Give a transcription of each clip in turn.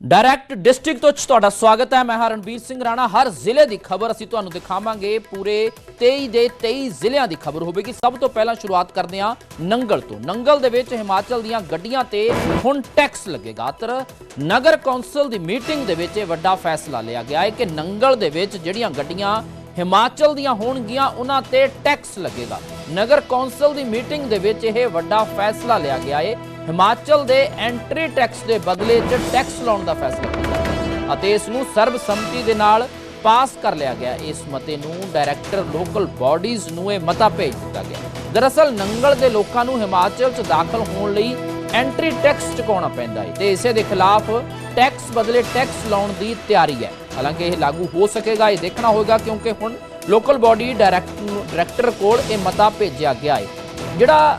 Direct district ਤੋਂ ਤੁਹਾਡਾ ਸਵਾਗਤ ਹੈ। ਮੈਂ ਹਾਂ ਰਣਬੀਰ ਸਿੰਘ ਰਾਣਾ। ਹਰ ਜ਼ਿਲ੍ਹੇ ਦੀ ਖਬਰ ਅਸੀਂ ਤੁਹਾਨੂੰ ਦਿਖਾਵਾਂਗੇ। ਪੂਰੇ 23 ਦੇ 23 ਜ਼ਿਲ੍ਹਿਆਂ ਦੀ ਖਬਰ ਹੋਵੇਗੀ। ਸਭ ਤੋਂ ਪਹਿਲਾਂ ਸ਼ੁਰੂਆਤ ਕਰਦੇ ਹਾਂ ਨੰਗਲ ਤੋਂ। ਨੰਗਲ ਦੇ ਵਿੱਚ ਹਿਮਾਚਲ ਦੀਆਂ ਗੱਡੀਆਂ ਤੇ ਹੁਣ ਟੈਕਸ ਲੱਗੇਗਾ ਤਰ ਨਗਰ ਕੌਂਸਲ ਦੀ ਮੀਟਿੰਗ ਦੇ ਵਿੱਚ ਇਹ ਵੱਡਾ ਫੈਸਲਾ ਲਿਆ ਗਿਆ ਹੈ ਕਿ ਨੰਗਲ ਦੇ ਵਿੱਚ ਜਿਹੜੀਆਂ ਗੱਡੀਆਂ ਹਿਮਾਚਲ ਦੀਆਂ ਹੋਣਗੀਆਂ, ਉਹਨਾਂ ਤੇ ਟੈਕਸ ਲੱਗੇਗਾ। ਨਗਰ ਕੌਂਸਲ ਦੀ ਮੀਟਿੰਗ ਦੇ ਵਿੱਚ ਇਹ ਵੱਡਾ ਫੈਸਲਾ ਲਿਆ ਗਿਆ ਹੈ। ਹਿਮਾਚਲ ਦੇ ਐਂਟਰੀ ਟੈਕਸ ਦੇ ਬਦਲੇ 'ਚ ਟੈਕਸ ਲਾਉਣ ਦਾ ਫੈਸਲਾ ਕੀਤਾ ਅਤੇ ਇਸ ਨੂੰ ਸਰਬਸੰਮਤੀ ਦੇ ਨਾਲ ਪਾਸ ਕਰ ਲਿਆ ਗਿਆ। ਇਸ ਮਤੇ ਨੂੰ ਡਾਇਰੈਕਟਰ ਲੋਕਲ ਬਾਡੀਜ਼ ਨੂੰ ਇਹ ਮਤਾ ਭੇਜ ਦਿੱਤਾ ਗਿਆ। ਦਰਅਸਲ ਨੰਗਲ ਦੇ ਲੋਕਾਂ ਨੂੰ ਹਿਮਾਚਲ 'ਚ ਦਾਖਲ ਹੋਣ ਲਈ ਐਂਟਰੀ ਟੈਕਸ ਚੁਕਾਉਣਾ ਪੈਂਦਾ ਹੈ ਤੇ ਇਸੇ ਦੇ ਖਿਲਾਫ ਟੈਕਸ ਬਦਲੇ ਟੈਕਸ ਲਾਉਣ ਦੀ ਤਿਆਰੀ ਹੈ। ਹਾਲਾਂਕਿ ਇਹ ਲਾਗੂ ਹੋ ਸਕੇਗਾ, ਇਹ ਦੇਖਣਾ ਹੋਵੇਗਾ ਕਿਉਂਕਿ ਹੁਣ ਲੋਕਲ ਬਾਡੀ ਡਾਇਰੈਕਟਰ ਕੋਲ ਇਹ ਮਤਾ ਭੇਜਿਆ ਗਿਆ ਹੈ। ਜਿਹੜਾ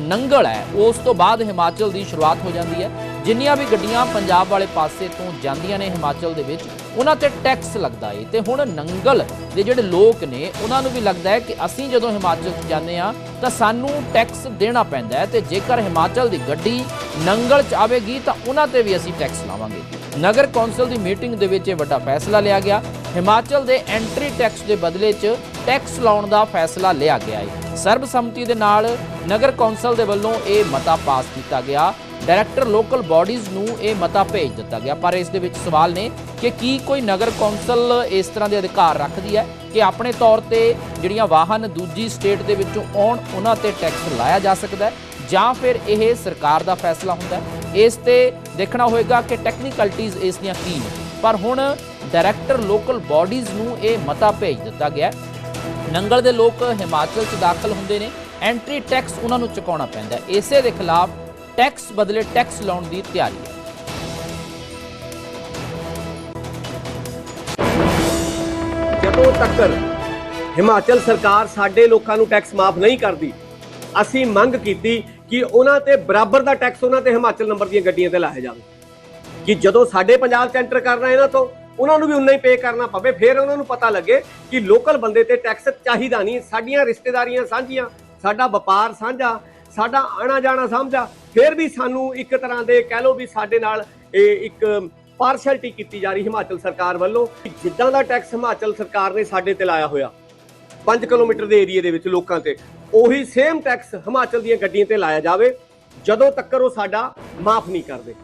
ਨੰਗਲ ਹੈ, ਉਸ ਤੋਂ ਬਾਅਦ ਹਿਮਾਚਲ ਦੀ ਸ਼ੁਰੂਆਤ ਹੋ ਜਾਂਦੀ ਹੈ। ਜਿੰਨੀਆਂ ਵੀ ਗੱਡੀਆਂ ਪੰਜਾਬ ਵਾਲੇ ਪਾਸੇ ਤੋਂ ਜਾਂਦੀਆਂ ਨੇ ਹਿਮਾਚਲ ਦੇ ਵਿੱਚ, ਉਹਨਾਂ ਤੇ ਟੈਕਸ ਲੱਗਦਾ ਏ। ਤੇ ਹੁਣ ਨੰਗਲ ਦੇ ਜਿਹੜੇ ਲੋਕ ਨੇ, ਉਹਨਾਂ ਨੂੰ ਵੀ ਲੱਗਦਾ ਹੈ ਕਿ ਅਸੀਂ ਜਦੋਂ ਹਿਮਾਚਲ 'ਚ ਜਾਂਦੇ ਆ ਤਾਂ ਸਾਨੂੰ ਟੈਕਸ ਦੇਣਾ ਪੈਂਦਾ ਹੈ। ਤੇ ਜੇਕਰ ਹਿਮਾਚਲ ਦੀ ਗੱਡੀ ਨੰਗਲ 'ਚ ਆਵੇਗੀ, ਤਾਂ ਉਹਨਾਂ ਤੇ ਵੀ ਅਸੀਂ ਟੈਕਸ ਲਾਵਾਂਗੇ। ਨਗਰ ਕੌਂਸਲ ਦੀ ਮੀਟਿੰਗ ਦੇ ਵਿੱਚ ਇਹ ਵੱਡਾ ਫੈਸਲਾ ਲਿਆ ਗਿਆ। ਹਿਮਾਚਲ ਦੇ ਐਂਟਰੀ ਟੈਕਸ ਦੇ ਬਦਲੇ 'ਚ ਟੈਕਸ ਲਾਉਣ ਦਾ ਫੈਸਲਾ ਲਿਆ ਗਿਆ ਹੈ ਸਰਬਸੰਮਤੀ ਦੇ ਨਾਲ ਨਗਰ ਕੌਂਸਲ ਦੇ ਵੱਲੋਂ ਇਹ ਮਤਾ ਪਾਸ ਕੀਤਾ ਗਿਆ। ਡਾਇਰੈਕਟਰ ਲੋਕਲ ਬਾਡੀਜ਼ ਨੂੰ ਇਹ ਮਤਾ ਭੇਜ ਦਿੱਤਾ ਗਿਆ। ਪਰ ਇਸ ਦੇ ਵਿੱਚ ਸਵਾਲ ਨੇ ਕਿ ਕੀ ਕੋਈ ਨਗਰ ਕੌਂਸਲ ਇਸ ਤਰ੍ਹਾਂ ਦੇ ਅਧਿਕਾਰ ਰੱਖਦੀ ਹੈ ਕਿ ਆਪਣੇ ਤੌਰ ਤੇ ਜਿਹੜੀਆਂ ਵਾਹਨ ਦੂਜੀ ਸਟੇਟ ਦੇ ਵਿੱਚੋਂ ਆਉਣ, ਉਹਨਾਂ ਤੇ ਟੈਕਸ ਲਾਇਆ ਜਾ ਸਕਦਾ ਹੈ ਜਾਂ ਫਿਰ ਇਹ ਸਰਕਾਰ ਦਾ ਫੈਸਲਾ ਹੁੰਦਾ ਹੈ? ਇਸ ਤੇ ਦੇਖਣਾ ਹੋਏਗਾ ਕਿ ਟੈਕਨੀਕਲਟੀਜ਼ ਇਸ ਦੀਆਂ ਕੀ ਨੇ। ਪਰ ਹੁਣ ਡਾਇਰੈਕਟਰ ਲੋਕਲ ਬਾਡੀਜ਼ ਨੂੰ ਇਹ ਮਤਾ ਭੇਜ ਦਿੱਤਾ ਗਿਆ ਨੰਗਲ ਦੇ ਲੋਕ ਹਿਮਾਚਲ 'ਚ ਦਾਖਲ ਹੁੰਦੇ ਨੇ। ਐਂਟਰੀ ਟੈਕਸ ਉਹਨਾਂ ਨੂੰ ਚੁਕਾਉਣਾ ਪੈਂਦਾ ਇਸੇ ਦੇ ਖਿਲਾਫ ਟੈਕਸ ਬਦਲੇ ਟੈਕਸ ਲਾਉਣ ਦੀ ਤਿਆਰੀ ਹੈ। ਜਦੋਂ ਤੱਕ ਹਿਮਾਚਲ ਸਰਕਾਰ ਸਾਡੇ ਲੋਕਾਂ ਨੂੰ ਟੈਕਸ ਮਾਫ ਨਹੀਂ ਕਰਦੀ, ਅਸੀਂ ਮੰਗ ਕੀਤੀ ਕਿ ਉਹਨਾਂ ਤੇ ਬਰਾਬਰ ਦਾ ਟੈਕਸ ਉਹਨਾਂ ਤੇ ਹਿਮਾਚਲ ਨੰਬਰ ਦੀਆਂ ਗੱਡੀਆਂ ਤੇ ਲਾਇਆ ਜਾਵੇ। ਕਿ ਜਦੋਂ ਸਾਡੇ ਪੰਜਾਬ 'ਚ ਐਂਟਰ ਕਰਨਾ ਇਹਨਾਂ ਤੋਂ ਉਹਨਾਂ ਨੂੰ ਵੀ ਉਨਾ ਹੀ ਪੇ ਕਰਨਾ ਪਵੇ, ਫਿਰ ਉਹਨਾਂ ਨੂੰ ਪਤਾ ਲੱਗੇ ਕਿ ਲੋਕਲ ਬੰਦੇ ਤੇ ਟੈਕਸ ਚਾਹੀਦਾ ਨਹੀਂ। ਸਾਡੀਆਂ ਰਿਸ਼ਤੇਦਾਰੀਆਂ ਸਾਂਝੀਆਂ, ਸਾਡਾ ਵਪਾਰ ਸਾਂਝਾ, ਸਾਡਾ ਆਣਾ ਜਾਣਾ ਸਾਂਝਾ। ਫਿਰ ਵੀ ਸਾਨੂੰ ਇੱਕ ਤਰ੍ਹਾਂ ਦੇ ਕਹਿ ਲਓ ਵੀ ਸਾਡੇ ਨਾਲ ਇਹ ਇੱਕ ਪਾਰਸ਼ੈਲਿਟੀ ਕੀਤੀ ਜਾ ਰਹੀ ਹਿਮਾਚਲ ਸਰਕਾਰ ਵੱਲੋਂ ਜਿੱਦਾਂ ਦਾ ਟੈਕਸ ਹਿਮਾਚਲ ਸਰਕਾਰ ਨੇ ਸਾਡੇ ਤੇ ਲਾਇਆ ਹੋਇਆ 5 ਕਿਲੋਮੀਟਰ ਦੇ ਏਰੀਏ ਦੇ ਵਿੱਚ ਲੋਕਾਂ ਤੇ, ਉਹੀ ਸੇਮ ਟੈਕਸ ਹਿਮਾਚਲ ਦੀਆਂ ਗੱਡੀਆਂ ਤੇ ਲਾਇਆ ਜਾਵੇ, ਜਦੋਂ ਤੱਕ ਉਹ ਸਾਡਾ ਮਾਫ ਨਹੀਂ ਕਰਦੇ।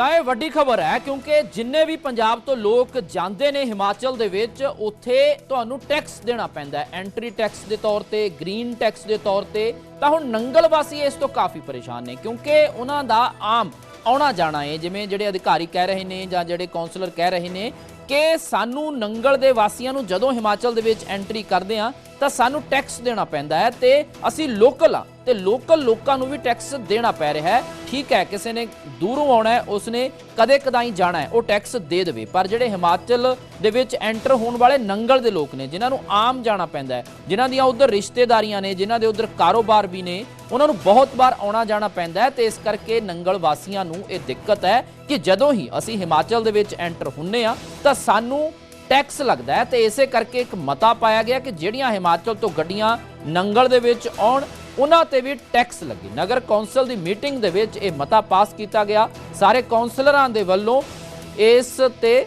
ਤਾਂ ਇਹ ਵੱਡੀ ਖਬਰ ਹੈ ਕਿਉਂਕਿ ਜਿੰਨੇ ਵੀ ਪੰਜਾਬ ਤੋਂ ਲੋਕ ਜਾਂਦੇ ਨੇ ਹਿਮਾਚਲ ਦੇ ਵਿੱਚ, ਉੱਥੇ ਤੁਹਾਨੂੰ ਟੈਕਸ ਦੇਣਾ ਪੈਂਦਾ ਹੈ। ਐਂਟਰੀ ਟੈਕਸ ਦੇ ਤੌਰ ਤੇ ਗ੍ਰੀਨ ਟੈਕਸ ਦੇ ਤੌਰ ਤੇ, ਤਾਂ ਹੁਣ ਨੰਗਲ ਵਾਸੀ ਇਸ ਤੋਂ ਕਾਫੀ ਪਰੇਸ਼ਾਨ ਨੇ ਕਿਉਂਕਿ ਉਹਨਾਂ ਦਾ ਆਮ ਆਉਣਾ ਜਾਣਾ ਹੈ, ਜਿਵੇਂ ਜਿਹੜੇ ਅਧਿਕਾਰੀ ਕਹਿ ਰਹੇ ਨੇ ਜਾਂ ਜਿਹੜੇ ਕਾਉਂਸਲਰ ਕਹਿ ਰਹੇ ਨੇ ਕਿ ਸਾਨੂੰ ਨੰਗਲ ਦੇ ਵਾਸੀਆਂ ਨੂੰ ਜਦੋਂ ਹਿਮਾਚਲ ਦੇ ਵਿੱਚ ਐਂਟਰੀ ਕਰਦੇ ਆ ਤਾਂ ਸਾਨੂੰ ਟੈਕਸ ਦੇਣਾ ਪੈਂਦਾ ਹੈ ਤੇ ਅਸੀਂ ਲੋਕਲ ਆ ਤੇ ਲੋਕਲ ਲੋਕਾਂ ਨੂੰ ਵੀ ਟੈਕਸ ਦੇਣਾ ਪੈ ਰਿਹਾ ਹੈ। ਠੀਕ ਹੈ, ਕਿਸੇ ਨੇ ਦੂਰੋਂ ਆਉਣਾ ਹੈ, ਉਸਨੇ ਕਦੇ ਕਦਾਈ ਜਾਣਾ ਹੈ, ਉਹ ਟੈਕਸ ਦੇ ਦੇਵੇ। ਪਰ ਜਿਹੜੇ ਹਿਮਾਚਲ ਦੇ ਵਿੱਚ ਐਂਟਰ ਹੋਣ ਵਾਲੇ ਨੰਗਲ ਦੇ ਲੋਕ ਨੇ, ਜਿਨ੍ਹਾਂ ਨੂੰ ਆਮ ਜਾਣਾ ਪੈਂਦਾ ਹੈ, ਜਿਨ੍ਹਾਂ ਦੀਆਂ ਉਧਰ ਰਿਸ਼ਤੇਦਾਰੀਆਂ ਨੇ, ਜਿਨ੍ਹਾਂ ਦੇ ਉਧਰ ਕਾਰੋਬਾਰ ਵੀ ਨੇ, ਉਹਨਾਂ ਨੂੰ ਬਹੁਤ ਵਾਰ ਆਉਣਾ ਜਾਣਾ ਪੈਂਦਾ ਹੈ ਤੇ ਇਸ ਕਰਕੇ ਨੰਗਲ ਵਾਸੀਆਂ ਨੂੰ ਇਹ ਦਿੱਕਤ ਹੈ ਕਿ ਜਦੋਂ ਹੀ ਅਸੀਂ ਹਿਮਾਚਲ ਦੇ ਵਿੱਚ ਐਂਟਰ ਹੁੰਨੇ ਆ ਤਾਂ ਸਾਨੂੰ ਟੈਕਸ ਲੱਗਦਾ ਹੈ ਤੇ ਇਸੇ ਕਰਕੇ ਇੱਕ ਮਤਾ ਪਾਇਆ ਗਿਆ ਕਿ ਜਿਹੜੀਆਂ ਹਿਮਾਚਲ ਤੋਂ ਗੱਡੀਆਂ ਨੰਗਲ ਦੇ ਵਿੱਚ ਆਉਣ, ਉਹਨਾਂ ਤੇ ਵੀ ਟੈਕਸ ਲੱਗੇ। ਨਗਰ ਕੌਂਸਲ ਦੀ ਮੀਟਿੰਗ ਦੇ ਵਿੱਚ ਇਹ ਮਤਾ ਪਾਸ ਕੀਤਾ ਗਿਆ। ਸਾਰੇ ਕੌਂਸਲਰਾਂ ਦੇ ਵੱਲੋਂ ਇਸ ਤੇ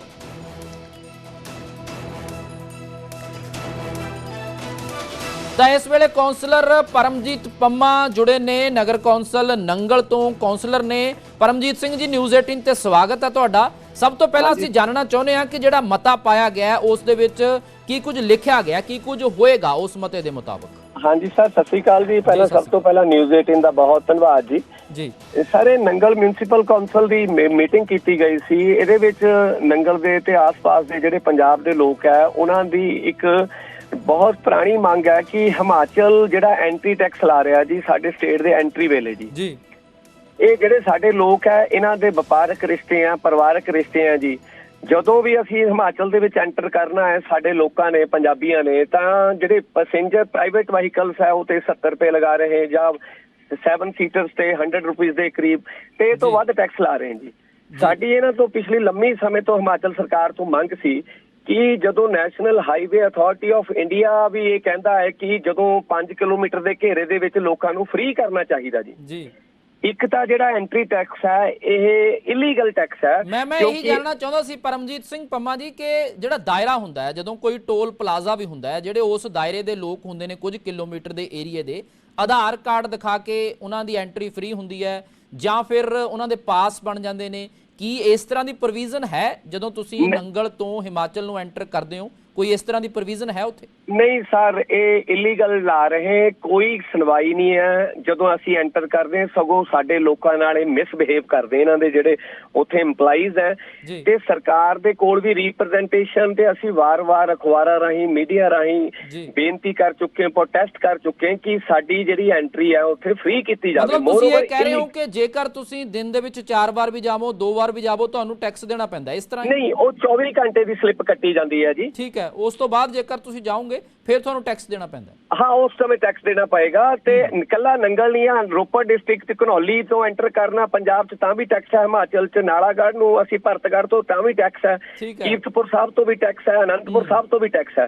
ਤਾਂ ਇਸ ਵੇਲੇ ਕੌਂਸਲਰ ਪਰਮਜੀਤ ਪੰਮਾ ਜੁੜੇ ਨੇ। ਨਗਰ ਕੌਂਸਲ ਨੰਗਲ ਤੋਂ ਕੌਂਸਲਰ ਨੇ। ਪਰਮਜੀਤ ਸਿੰਘ ਜੀ, ਨਿਊਜ਼ 18 ਤੇ ਸਵਾਗਤ ਹੈ ਤੁਹਾਡਾ। ਸਭ ਤੋਂ ਪਹਿਲਾਂ ਅਸੀਂ ਜਾਣਨਾ ਚਾਹੁੰਦੇ ਹਾਂ ਕਿ ਜਿਹੜਾ ਮਤਾ ਪਾਇਆ ਗਿਆ ਉਸ ਦੇ ਵਿੱਚ ਕੀ ਕੁਝ ਲਿਖਿਆ ਗਿਆ ਕੀ ਕੁਝ ਹੋਏਗਾ ਉਸ ਮਤੇ ਦੇ ਮੁਤਾਬਕ? ਹਾਂਜੀ ਸਰ ਸਤਿ ਸ੍ਰੀ ਅਕਾਲ ਜੀ। ਪਹਿਲਾਂ ਸਭ ਤੋਂ ਪਹਿਲਾਂ ਨਿਊਜ਼ 18 ਦਾ ਬਹੁਤ ਧੰਨਵਾਦ ਜੀ। ਜੀ। ਇਹ ਸਾਰੇ ਨੰਗਲ ਮਿਊਨਿਸਪਲ ਕਾਉਂਸਲ ਦੀ ਮੀਟਿੰਗ ਕੀਤੀ ਗਈ ਸੀ। ਇਹਦੇ ਵਿੱਚ ਨੰਗਲ ਦੇ ਤੇ ਆਸ-ਪਾਸ ਦੇ ਜਿਹੜੇ ਪੰਜਾਬ ਦੇ ਲੋਕ ਹੈ ਉਹਨਾਂ ਦੀ ਇੱਕ ਬਹੁਤ ਪੁਰਾਣੀ ਮੰਗ ਹੈ ਕਿ ਹਿਮਾਚਲ ਜਿਹੜਾ ਐਂਟਰੀ ਟੈਕਸ ਲਾ ਰਿਹਾ ਜੀ ਸਾਡੇ ਸਟੇਟ ਦੇ ਐਂਟਰੀ ਵੇਲੇ ਜੀ। ਜੀ। ਇਹ ਜਿਹੜੇ ਸਾਡੇ ਲੋਕ ਹੈ ਇਹਨਾਂ ਦੇ ਵਪਾਰਕ ਰਿਸ਼ਤੇ ਆ ਪਰਿਵਾਰਕ ਰਿਸ਼ਤੇ ਆ ਜੀ। ਜਦੋਂ ਵੀ ਅਸੀਂ ਹਿਮਾਚਲ ਦੇ ਵਿੱਚ ਐਂਟਰ ਕਰਨਾ ਹੈ ਸਾਡੇ ਲੋਕਾਂ ਨੇ ਪੰਜਾਬੀਆਂ ਨੇ ਤਾਂ ਜਿਹੜੇ ਪੈਸੇਂਜਰ ਪ੍ਰਾਈਵੇਟ ਵਹੀਕਲਸ ਹੈ ਉਹ ਤੇ 70 ਰੁਪਏ ਲਗਾ ਰਹੇ ਜਾਂ 7 ਸੀਟਰਸ ਤੇ 100 ਰੁਪਏ ਦੇ ਕਰੀਬ ਤੇ ਇਹ ਤੋਂ। ਵੱਧ ਟੈਕਸ ਲਾ ਰਹੇ ਜੀ। ਸਾਡੀ ਇਹਨਾਂ ਤੋਂ ਪਿਛਲੀ ਲੰਮੀ ਸਮੇਂ ਤੋਂ ਹਿਮਾਚਲ ਸਰਕਾਰ ਤੋਂ ਮੰਗ ਸੀ ਕਿ ਜਦੋਂ national highway authority of India ਵੀ ਇਹ ਕਹਿੰਦਾ ਹੈ ਕਿ ਜਦੋਂ 5 ਕਿਲੋਮੀਟਰ ਦੇ ਘੇਰੇ ਦੇ ਵਿੱਚ ਲੋਕਾਂ ਨੂੰ ਫ੍ਰੀ ਕਰਨਾ ਚਾਹੀਦਾ ਜੀ। ਜੀ। ਇੱਕ ਤਾਂ ਜਿਹੜਾ ਐਂਟਰੀ ਟੈਕਸ ਹੈ ਇਹ ਇਲੀਗਲ ਟੈਕਸ ਹੈ ਮੈਂ ਮੈਂ ਇਹੀ ਜਾਣਨਾ ਚਾਹੁੰਦਾ ਸੀ ਪਰਮਜੀਤ ਸਿੰਘ ਪੰਮਾ ਜੀ ਕਿ ਜਿਹੜਾ ਦਾਇਰਾ ਹੁੰਦਾ ਹੈ ਜਦੋਂ ਕੋਈ ਟੋਲ ਪਲਾਜ਼ਾ ਵੀ ਹੁੰਦਾ ਹੈ ਜਿਹੜੇ ਉਸ ਦਾਇਰੇ ਦੇ ਲੋਕ ਹੁੰਦੇ ਨੇ ਕੁਝ ਕਿਲੋਮੀਟਰ ਦੇ ਏਰੀਏ ਦੇ ਆਧਾਰ ਕਾਰਡ ਦਿਖਾ ਕੇ ਉਹਨਾਂ ਦੀ ਐਂਟਰੀ ਫ੍ਰੀ ਹੁੰਦੀ ਹੈ ਜਾਂ ਫਿਰ ਉਹਨਾਂ ਦੇ ਪਾਸ ਬਣ ਜਾਂਦੇ ਨੇ। ਕੀ ਇਸ ਤਰ੍ਹਾਂ ਦੀ ਪ੍ਰੋਵੀਜ਼ਨ ਹੈ ਜਦੋਂ ਤੁਸੀਂ ਨੰਗਲ ਤੋਂ ਹਿਮਾਚਲ ਨੂੰ ਐਂਟਰ ਕਰਦੇ ਹੋ ਕੋਈ ਇਸ ਤਰ੍ਹਾਂ ਦੀ ਪ੍ਰੋਵੀਜ਼ਨ ਹੈ ਉੱਥੇ? ਨਹੀਂ ਸਰ ਇਹ ਇਲੀਗਲ ਲਾ ਰਹੇ ਕੋਈ ਸੁਣਵਾਈ ਨਹੀਂ ਹੈ ਜਦੋਂ ਅਸੀਂ ਐਂਟਰ ਕਰਦੇ ਹਾਂ ਸਗੋਂ ਸਾਡੇ ਲੋਕਾਂ ਨਾਲ ਇਹ ਮਿਸਬਿਹੇਵ ਕਰਦੇ ਇਹਨਾਂ ਦੇ ਜਿਹੜੇ ਉੱਥੇ EMPLOYEES ਹੈ। ਤੇ ਸਰਕਾਰ ਦੇ ਕੋਲ ਵੀ ਰਿਪਰੈਜ਼ੈਂਟੇਸ਼ਨ ਤੇ ਅਸੀਂ ਵਾਰ-ਵਾਰ ਅਖਬਾਰਾਂ ਰਾਹੀਂ ਮੀਡੀਆ ਰਾਹੀਂ। ਬੇਨਤੀ ਕਰ ਚੁੱਕੇ ਹਾਂ ਪ੍ਰੋਟੈਸਟ ਕਰ ਚੁੱਕੇ ਹਾਂ ਕਿ ਸਾਡੀ ਜਿਹੜੀ ਐਂਟਰੀ ਹੈ ਉੱਥੇ ਫ੍ਰੀ ਕੀਤੀ ਜਾਵੇ ਮਤਲਬ ਤੁਸੀਂ ਇਹ ਕਹਿ ਰਹੇ ਹੋ ਕਿ ਜੇਕਰ ਤੁਸੀਂ ਦਿਨ ਦੇ ਵਿੱਚ 4 ਵਾਰ ਵੀ ਜਾਵੋ 2 ਵਾਰ ਵੀ ਜਾਵੋ ਤੁਹਾਨੂੰ ਟੈਕਸ ਦੇਣਾ ਪੈਂਦਾ ਇਸ ਤਰ੍ਹਾਂ? ਨਹੀਂ ਉਹ 24 ਘੰਟੇ ਦੀ ਸਲਿੱਪ ਕੱਟੀ ਜਾਂਦੀ ਹੈ ਜੀ ਠੀਕ ਹੈ ਉਸ ਤੋਂ ਬਾਅਦ ਜੇਕਰ ਤੁਸੀਂ ਜਾਓਗੇ ਫਿਰ ਤੁਹਾਨੂੰ ਟੈਕਸ ਦੇਣਾ ਪੈਂਦਾ ਹੈ। ਉਸ ਸਮੇਂ ਟੈਕਸ ਦੇਣਾ ਪਏਗਾ ਤੇ ਕੱਲਾ ਨੰਗਲ ਨਹੀਂ ਆ ਰੋਪੜ ਡਿਸਟ੍ਰਿਕਟ ਤੇ ਘਨੌਲੀ ਤੋਂ ਐਂਟਰ ਕਰਨਾ ਪੰਜਾਬ 'ਚ ਤਾਂ ਵੀ ਟੈਕਸ ਹੈ ਹਿਮਾਚਲ 'ਚ ਨਾਲਾਗੜ੍ਹ ਨੂੰ ਅਸੀਂ ਭਰਤਗੜ੍ਹ ਤੋਂ ਤਾਂ ਵੀ ਟੈਕਸ ਹੈ। ਕੀਰਤਪੁਰ ਸਾਹਿਬ ਤੋਂ ਵੀ ਟੈਕਸ ਹੈ ਅਨੰਦਪੁਰ ਸਾਹਿਬ ਤੋਂ ਵੀ ਟੈਕਸ ਹੈ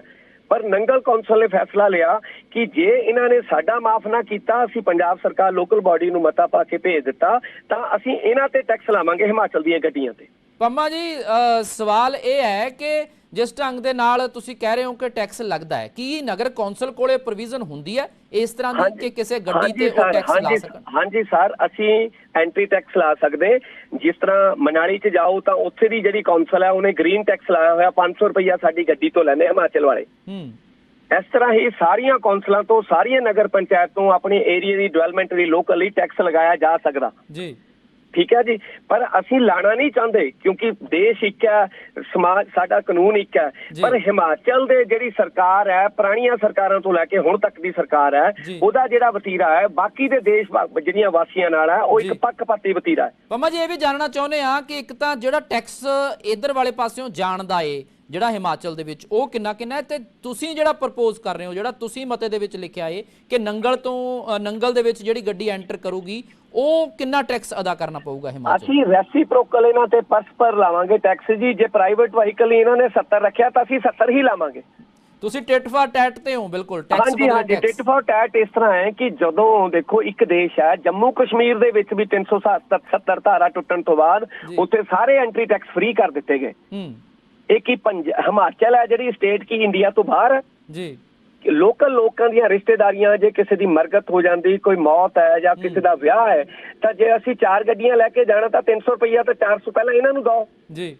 ਪਰ ਨੰਗਲ ਕੌਂਸਲ ਨੇ ਫੈਸਲਾ ਲਿਆ ਕਿ ਜੇ ਇਹਨਾਂ ਨੇ ਸਾਡਾ ਮਾਫ ਨਾ ਕੀਤਾ ਅਸੀਂ ਪੰਜਾਬ ਸਰਕਾਰ ਲੋਕਲ ਬਾਡੀ ਨੂੰ ਮਤਾ ਪਾ ਕੇ ਭੇਜ ਦਿੱਤਾ ਤਾਂ ਅਸੀਂ ਇਹਨਾਂ ਤੇ ਟੈਕਸ ਲਾਵਾਂਗੇ ਹਿਮਾਚਲ ਦੀਆਂ ਗੱਡੀਆਂ ਤੇ ਪੰਮਾ ਜੀ ਸਵਾਲ ਇਹ ਹੈ ਕਿ ਜਿਸ ਢੰਗ ਦੇ ਨਾਲ ਤੁਸੀਂ ਕਹਿ ਰਹੇ ਹੋ ਕਿ ਟੈਕਸ ਲੱਗਦਾ ਹੈ ਕੀ ਨਗਰ ਕੌਂਸਲ ਕੋਲੇ ਪ੍ਰੋਵੀਜ਼ਨ ਹੁੰਦੀ ਹੈ? ਇਸ ਤਰ੍ਹਾਂ ਦੀ ਕਿ ਕਿਸੇ ਗੱਡੀ ਤੇ ਉਹ ਟੈਕਸ ਲਾ ਸਕਣ? ਹਾਂਜੀ ਸਰ ਅਸੀਂ ਐਂਟਰੀ ਟੈਕਸ ਲਾ ਸਕਦੇ। ਜਿਸ ਤਰ੍ਹਾਂ ਮਨਾਲੀ 'ਚ ਜਾਓ ਤਾਂ ਉੱਥੇ ਦੀ ਜਿਹੜੀ ਕੌਂਸਲ ਹੈ ਉਹਨੇ ਗ੍ਰੀਨ ਟੈਕਸ ਲਾਇਆ ਹੋਇਆ 500 ਰੁਪਈਆ ਸਾਡੀ ਗੱਡੀ ਤੋਂ ਲੈਂਦੇ ਹਿਮਾਚਲ ਵਾਲੇ। ਹੂੰ। ਇਸ ਤਰ੍ਹਾਂ ਹੀ ਸਾਰੀਆਂ ਕੌਂਸਲਾਂ ਤੋਂ ਸਾਰੀਆਂ ਨਗਰ ਪੰਚਾਇਤ ਤੋਂ ਆਪਣੇ ਏਰੀਆ ਦੀ ਡਿਵੈਲਪਮੈਂਟ ਲਈ ਲੋਕਲੀ ਟੈਕਸ ਲਗਾਇਆ ਜਾ ਸਕਦਾ। ਜੀ। ਠੀਕ ਹੈ ਜੀ ਪਰ ਅਸੀਂ ਲਾਣਾ ਨਹੀਂ ਚਾਹੁੰਦੇ ਕਿਉਂਕਿ ਦੇਸ਼ ਇੱਕ ਹੈ ਸਮਾਜ ਸਾਡਾ ਕਾਨੂੰਨ ਇੱਕ ਹੈ। ਪਰ ਹਿਮਾਚਲ ਦੇ ਜਿਹੜੀ ਸਰਕਾਰ ਹੈ ਪੁਰਾਣੀਆਂ ਸਰਕਾਰਾਂ ਤੋਂ ਲੈ ਕੇ ਹੁਣ ਤੱਕ ਦੀ ਸਰਕਾਰ ਹੈ। ਉਹਦਾ ਜਿਹੜਾ ਵਤੀਰਾ ਹੈ ਬਾਕੀ ਦੇ ਦੇਸ਼ ਜਿਹੜੀਆਂ ਵਾਸੀਆਂ ਨਾਲ ਹੈ ਉਹ ਇੱਕ। ਪੱਖਪਾਤੀ ਵਤੀਰਾ ਹੈ ਪੰਮਾ ਜੀ ਇਹ ਵੀ ਜਾਣਨਾ ਚਾਹੁੰਦੇ ਆ ਕਿ ਇੱਕ ਤਾਂ ਜਿਹੜਾ ਟੈਕਸ ਇਧਰ ਵਾਲੇ ਪਾਸਿਓਂ ਜਾਣਦਾ ਏ ਜਿਹੜਾ ਹਿਮਾਚਲ ਦੇ ਵਿੱਚ ਉਹ ਕਿੰਨਾ ਕਿੰਨਾ ਤੇ ਤੁਸੀਂ ਜਿਹੜਾ ਪ੍ਰਪੋਜ਼ ਕਰ ਰਹੇ ਹੋ ਜਿਹੜਾ ਤੁਸੀਂ ਮਤੇ ਦੇ ਵਿੱਚ ਲਿਖਿਆ ਏ ਕਿ ਨੰਗਲ ਤੋਂ ਨੰਗਲ ਦੇ ਵਿੱਚ ਜਿਹੜੀ ਗੱਡੀ ਐਂਟਰ ਕਰੂਗੀ ਉਹ ਕਿੰਨਾ ਟੈਕਸ ਅਦਾ ਕਰਨਾ ਪਊਗਾ ਹਿਮਾਚਲ? ਅਸੀਂ ਰੈਸੀਪ੍ਰੋਕਲ ਇਹਨਾਂ ਤੇ ਪਰਸ ਪਰ ਲਾਵਾਂਗੇ ਟੈਕਸ ਜੀ ਜੇ ਪ੍ਰਾਈਵੇਟ ਵਾਹੀਕਲ ਇਹਨਾਂ ਨੇ 70 ਰੱਖਿਆ ਤਾਂ ਅਸੀਂ 70 ਹੀ ਲਾਵਾਂਗੇ। ਤੁਸੀਂ ਟਿਟ ਫਾਰ ਟੈਟ ਤੇ ਹੋ ਬਿਲਕੁਲ ਟੈਕਸ ਹਾਂਜੀ ਹਾਂਜੀ ਟਿਟ ਫॉर ਟੈਟ ਇਸ ਤਰ੍ਹਾਂ ਹੈ ਕਿ ਜਦੋਂ ਦੇਖੋ ਇੱਕ ਦੇਸ਼ ਹੈ ਜੰਮੂ ਕਸ਼ਮੀਰ ਦੇ ਵਿੱਚ ਵੀ 377 ਧਾਰਾ ਟੁੱਟਣ ਤੋਂ ਬਾਅਦ। ਉੱਥੇ ਸਾਰੇ ਐਂਟਰੀ ਟੈਕਸ ਫ੍ਰੀ ਕਰ ਦਿੱਤੇ ਗਏ। ਹੂੰ। ਇਹ ਕੀ ਹਿਮਾਚਲ ਹੈ ਜਿਹੜੀ ਸਟੇਟ ਕੀ ਇੰਡੀਆ ਤੋਂ ਬਾਹਰ? ਹੈ ਜੀ। ਲੋਕਲ ਲੋਕਾਂ ਦੀਆਂ ਰਿਸ਼ਤੇਦਾਰੀਆਂ ਜੇ ਕਿਸੇ ਦੀ ਮਰਗਤ ਹੋ ਜਾਂਦੀ ਕੋਈ ਮੌਤ ਹੈ ਜਾਂ ਕਿਸੇ ਦਾ ਵਿਆਹ ਹੈ ਤਾਂ ਜੇ ਅਸੀਂ ਚਾਰ ਗੱਡੀਆਂ ਲੈ ਕੇ ਜਾਣਾ ਤਾਂ 300 ਰੁਪਈਆ ਤਾਂ 400 ਪਹਿਲਾਂ ਇਹਨਾਂ ਨੂੰ ਦਿਓ। ਜੀ।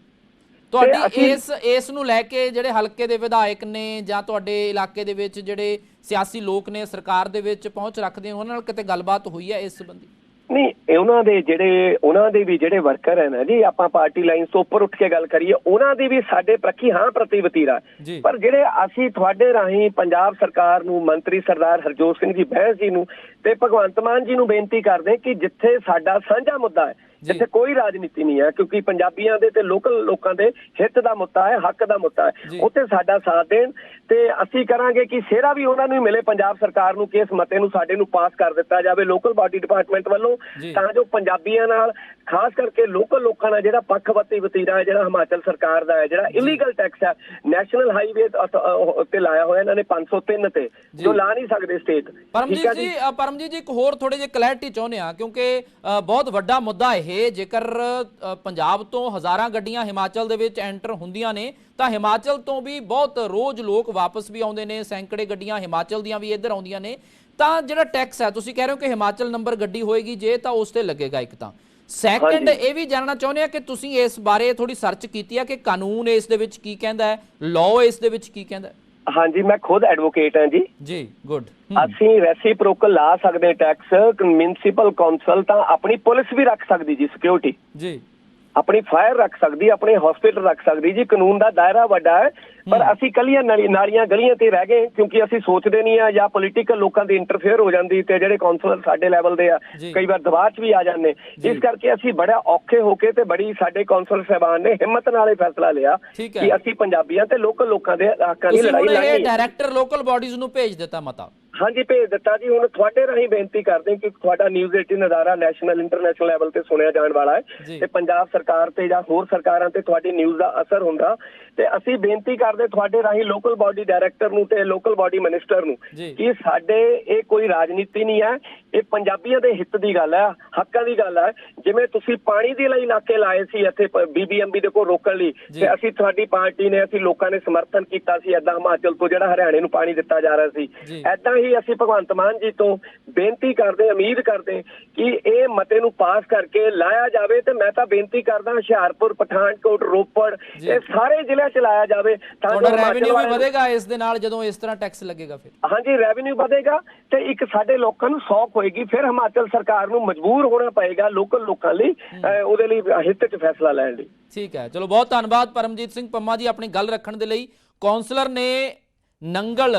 ਤੁਹਾਡੀ ਇਸ ਇਸ ਨੂੰ ਲੈ ਕੇ ਜਿਹੜੇ ਹਲਕੇ ਦੇ ਵਿਧਾਇਕ ਨੇ ਜਾਂ ਤੁਹਾਡੇ ਇਲਾਕੇ ਦੇ ਵਿੱਚ ਜਿਹੜੇ ਸਿਆਸੀ ਲੋਕ ਨੇ ਸਰਕਾਰ ਦੇ ਵਿੱਚ ਪਹੁੰਚ ਰੱਖਦੇ ਉਹਨਾਂ ਨਾਲ ਕਿਤੇ ਗੱਲਬਾਤ ਹੋਈ ਹੈ ਇਸ ਸੰਬੰਧੀ? ਨਹੀਂ ਇਹ ਉਹਨਾਂ ਦੇ ਜਿਹੜੇ ਉਹਨਾਂ ਦੇ ਵੀ ਜਿਹੜੇ ਵਰਕਰ ਹੈ ਨਾ ਜੀ ਆਪਾਂ ਪਾਰਟੀ ਲਾਈਨ ਤੋਂ ਉੱਪਰ ਉੱਠ ਕੇ ਗੱਲ ਕਰੀਏ ਉਹਨਾਂ ਦੀ ਵੀ ਸਾਡੇ ਪ੍ਰਤੀ ਹਾਂ ਪ੍ਰਤੀ ਵਤੀਰਾ। ਪਰ ਜਿਹੜੇ ਅਸੀਂ ਤੁਹਾਡੇ ਰਾਹੀਂ ਪੰਜਾਬ ਸਰਕਾਰ ਨੂੰ ਮੰਤਰੀ ਸਰਦਾਰ ਹਰਜੋਤ ਸਿੰਘ ਜੀ ਬਹਿਸ ਜੀ ਨੂੰ ਤੇ ਭਗਵੰਤ ਮਾਨ ਜੀ ਨੂੰ ਬੇਨਤੀ ਕਰਦੇ ਕਿ ਜਿੱਥੇ ਸਾਡਾ ਸਾਂਝਾ ਮੁੱਦਾ ਹੈ। ਜਿੱਥੇ ਕੋਈ ਰਾਜਨੀਤੀ ਨਹੀਂ ਹੈ ਕਿਉਂਕਿ ਪੰਜਾਬੀਆਂ ਦੇ ਤੇ ਲੋਕਲ ਲੋਕਾਂ ਦੇ ਹਿੱਤ ਦਾ ਮੁੱਦਾ ਹੈ ਹੱਕ ਦਾ ਮੁੱਦਾ। ਹੈ ਉੱਥੇ ਸਾਡਾ ਸਾਥ ਦੇਣ ਤੇ ਅਸੀਂ ਕਰਾਂਗੇ ਕਿ ਸਿਹਰਾ ਵੀ ਉਹਨਾਂ ਨੂੰ ਹੀ ਮਿਲੇ ਪੰਜਾਬ ਸਰਕਾਰ ਨੂੰ ਕਿ ਇਸ ਮਤੇ ਨੂੰ ਸਾਡੇ ਨੂੰ ਪਾਸ ਕਰ ਦਿੱਤਾ ਜਾਵੇ ਲੋਕਲ ਬਾਡੀ ਡਿਪਾਰਟਮੈਂਟ ਵੱਲੋਂ। ਤਾਂ ਜੋ ਪੰਜਾਬੀਆਂ ਨਾਲ ਖਾਸ ਕਰਕੇ ਲੋਕਲ ਲੋਕਾਂ ਨਾਲ ਜਿਹੜਾ ਪੱਖਪਾਤੀ ਵਤੀਰਾ ਹੈ ਜਿਹੜਾ ਹਿਮਾਚਲ ਸਰਕਾਰ ਦਾ ਹੈ ਜਿਹੜਾ ਇਲੀਗਲ ਟੈਕਸ ਹੈ ਨੈਸ਼ਨਲ ਹਾਈਵੇ ਤੇ ਲਾਇਆ ਹੋਇਆ ਇਹਨਾਂ ਨੇ 503 ਤੇ ਜੀ। ਲਾ ਨਹੀਂ ਸਕਦੇ ਸਟੇਟ ਪਰਮਜੀਤ ਜੀ ਪਰਮਜੀਤ ਜੀ ਇੱਕ ਹੋਰ ਥੋੜੇ ਜਿਹੇ ਕਲੈਰਿਟੀ ਚਾਹੁੰਦੇ ਆ ਕਿਉਂਕਿ ਬਹੁਤ ਵੱਡਾ ਮੁੱਦਾ ਇਹ ਜੇਕਰ ਪੰਜਾਬ ਤੋਂ ਹਜ਼ਾਰਾਂ ਗੱਡੀਆਂ ਹਿਮਾਚਲ ਦੇ ਵਿੱਚ ਐਂਟਰ ਹੁੰਦੀਆਂ ਨੇ ਤਾਂ ਹਿਮਾਚਲ ਤੋਂ ਵੀ ਬਹੁਤ ਰੋਜ਼ ਲੋਕ ਵਾਪਸ ਵੀ ਆਉਂਦੇ ਨੇ ਸੈਂਕੜੇ ਗੱਡੀਆਂ ਹਿਮਾਚਲ ਦੀਆਂ ਵੀ ਇੱਧਰ ਆਉਂਦੀਆਂ ਨੇ। ਤਾਂ ਜਿਹੜਾ ਟੈਕਸ ਹੈ ਤੁਸੀਂ ਕਹਿ ਰਹੇ ਹੋ ਕਿ ਹਿਮਾਚਲ ਨੰਬਰ ਗੱਡੀ ਹੋਏਗੀ ਜੇ ਤਾਂ ਉਸ ਤੇ ਲੱਗੇਗਾ ਇੱਕ ਤਾਂ। ਸੈਕੰਡ। ਇਹ ਵੀ ਜਾਣਨਾ ਚਾਹੁੰਦੇ ਆ ਕਿ ਤੁਸੀਂ ਇਸ ਬਾਰੇ ਥੋੜੀ ਸਰਚ ਕੀਤੀ ਆ ਕਿ ਕਾਨੂੰਨ ਇਸ ਦੇ ਵਿੱਚ ਕੀ ਕਹਿੰਦਾ ਹੈ ਲਾਅ ਇਸ ਦੇ ਵਿੱਚ ਕੀ ਕਹਿੰਦਾ ਹੈ? ਹਾਂਜੀ ਮੈਂ ਖੁਦ ਐਡਵੋਕੇਟ ਹਾਂ ਜੀ। ਜੀ ਗੁੱਡ ਅਸੀਂ ਰੈਸੀਪ੍ਰੋਕਲ ਲਾ ਸਕਦੇ ਟੈਕਸ ਮਿਊਨਿਸਪਲ ਕੌਂਸਲ ਤਾਂ ਆਪਣੀ ਪੁਲਿਸ ਵੀ ਰੱਖ ਸਕਦੀ ਜੀ ਸਿਕਿਉਰਿਟੀ ਜੀ। ਆਪਣੀ ਫਾਇਰ ਰੱਖ ਸਕਦੀ ਆਪਣੇ ਹਸਪੀਟਲ ਰੱਖ ਸਕਦੀ ਜੀ ਕਾਨੂੰਨ ਦਾ ਦਾਇਰਾ ਵੱਡਾ ਹੈ ਪਰ ਅਸੀਂ ਕੱਲੀਆਂ ਨਾਲੀ- ਨਾਲੀਆਂ ਗਲੀਆਂ ਤੇ ਰਹਿ ਗਏ ਕਿਉਂਕਿ ਅਸੀਂ ਸੋਚਦੇ ਨਹੀਂ ਆ ਜਾਂ ਪੋਲੀਟੀਕਲ ਲੋਕਾਂ ਦੀ ਇੰਟਰਫੇਅਰ ਹੋ ਜਾਂਦੀ ਤੇ ਜਿਹੜੇ ਕਾਉਂਸਲਰ ਸਾਡੇ ਲੈਵਲ ਦੇ ਆ। ਕਈ ਵਾਰ ਦਬਾਅ 'ਚ ਵੀ ਆ ਜਾਂਦੇ। ਇਸ ਕਰਕੇ ਅਸੀਂ ਬੜਾ ਔਖੇ ਹੋ ਕੇ ਤੇ ਬੜੀ ਸਾਡੇ ਕਾਉਂਸਲਰ ਸਾਹਿਬਾਨ ਨੇ ਹਿੰਮਤ ਨਾਲ ਇਹ ਫੈਸਲਾ ਲਿਆ। ਕਿ ਅਸੀਂ ਪੰਜਾਬੀਆਂ ਤੇ ਲੋਕਲ ਲੋਕਾਂ ਦੇ ਹੱਕਾਂ ਦੀ ਲੜਾਈ ਲੜਨੀ ਹੈ ਡਾਇਰੈਕਟਰ ਲੋਕਲ ਬਾਡੀਜ਼ ਨੂੰ ਭੇਜ ਦਿੱਤਾ ਮਤਾ ਹਾਂਜੀ ਭੇਜ ਦਿੱਤਾ ਜੀ ਹੁਣ ਤੁਹਾਡੇ ਰਾਹੀਂ ਬੇਨਤੀ ਕਰਦੇ ਹਾਂ ਕਿ ਤੁਹਾਡਾ ਨਿਊਜ਼ 18 ਅਦਾਰਾ ਨੈਸ਼ਨਲ ਇੰਟਰਨੈਸ਼ਨਲ ਲੈਵਲ ਤੇ ਸੁਣਿਆ ਜਾਣ ਵਾਲਾ। ਹੈ ਤੇ ਪੰਜਾਬ ਸਰਕਾਰ ਤੇ ਜਾਂ ਹੋਰ ਸਰਕਾਰਾਂ ਤੇ ਤੁਹਾਡੀ ਨਿਊਜ਼ ਦਾ ਅਸਰ ਹੁੰਦਾ ਤੇ ਅਸੀਂ ਬੇਨਤੀ ਕਰਦੇ ਤੁਹਾਡੇ ਰਾਹੀਂ ਲੋਕਲ ਬਾਡੀ ਡਾਇਰੈਕਟਰ ਨੂੰ ਤੇ ਲੋਕਲ ਬਾਡੀ ਮਿਨਿਸਟਰ ਨੂੰ। ਕਿ ਸਾਡੇ ਇਹ ਕੋਈ ਰਾਜਨੀਤੀ ਨਹੀਂ ਹੈ ਇਹ ਪੰਜਾਬੀਆਂ ਦੇ ਹਿੱਤ ਦੀ ਗੱਲ ਹੈ ਹੱਕਾਂ ਦੀ ਗੱਲ ਹੈ ਜਿਵੇਂ ਤੁਸੀਂ ਪਾਣੀ ਦੇ ਲਈ ਨਾਕੇ ਲਾਏ ਸੀ ਇੱਥੇ ਬੀਬੀਐਮਬੀ ਦੇ ਕੋਲ ਰੋਕਣ ਲਈ। ਤੇ ਅਸੀਂ ਤੁਹਾਡੀ ਪਾਰਟੀ ਨੇ ਅਸੀਂ ਲੋਕਾਂ ਨੇ ਸਮਰਥਨ ਕੀਤਾ ਸੀ ਏਦਾਂ ਹਿਮਾਚਲ ਤੋਂ ਜਿਹੜਾ ਹਰਿਆਣੇ ਨੂੰ ਪਾਣੀ ਦਿੱਤਾ ਜਾ ਰਿਹਾ ਸੀ। ਏਦਾਂ ਹੀ ਅਸੀਂ ਭਗਵੰਤ ਮਾਨ ਜੀ ਤੋਂ ਬੇਨਤੀ ਕਰਦੇ ਉਮੀਦ ਕਰਦੇ ਕਿ ਇਹ ਮਤੇ ਨੂੰ ਪਾਸ ਕਰਕੇ ਲਾਇਆ ਜਾਵੇ ਤੇ ਮੈਂ ਤਾਂ ਬੇਨਤੀ ਕਰਦਾ ਹੁਸ਼ਿਆਰਪੁਰ ਪਠਾਨਕੋਟ ਰੋਪੜ। ਇਹ ਸਾਰੇ ਜ਼ਿਲ੍ਹਿਆਂ ਚ ਲਾਇਆ ਜਾਵੇ ਤਾਂ ਜੋ ਰੈਵਨਿਊ ਵੀ ਵਧੇਗਾ ਇਸ ਦੇ ਨਾਲ ਜਦੋਂ ਇਸ ਤਰ੍ਹਾਂ ਟੈਕਸ ਲੱਗੇਗਾ ਫਿਰ ਹਾਂਜੀ ਰੈਵਨਿਊ ਵਧੇਗਾ ਤੇ ਇੱਕ ਸਾਡੇ ਲੋਕਾਂ ਨੂੰ ਸੌਖ ਹੋਏਗੀ ਫਿਰ ਹਿਮਾਚਲ ਸਰਕਾਰ ਨੂੰ ਮਜਬੂਰ ਹੋਣਾ ਪਏਗਾ ਲੋਕਲ ਲੋਕਾਂ ਲਈ ਉਹਦੇ ਲਈ ਹਿੱਤ 'ਚ ਫੈਸਲਾ ਲੈਣ ਲਈ। ਠੀਕ ਹੈ ਚਲੋ ਬਹੁਤ ਧੰਨਵਾਦ ਪਰਮਜੀਤ ਸਿੰਘ ਪੰਮਾ ਜੀ ਆਪਣੀ ਗੱਲ ਰੱਖਣ ਦੇ ਲਈ। ਕਾਉਂਸਲਰ ਨੇ ਨੰਗਲ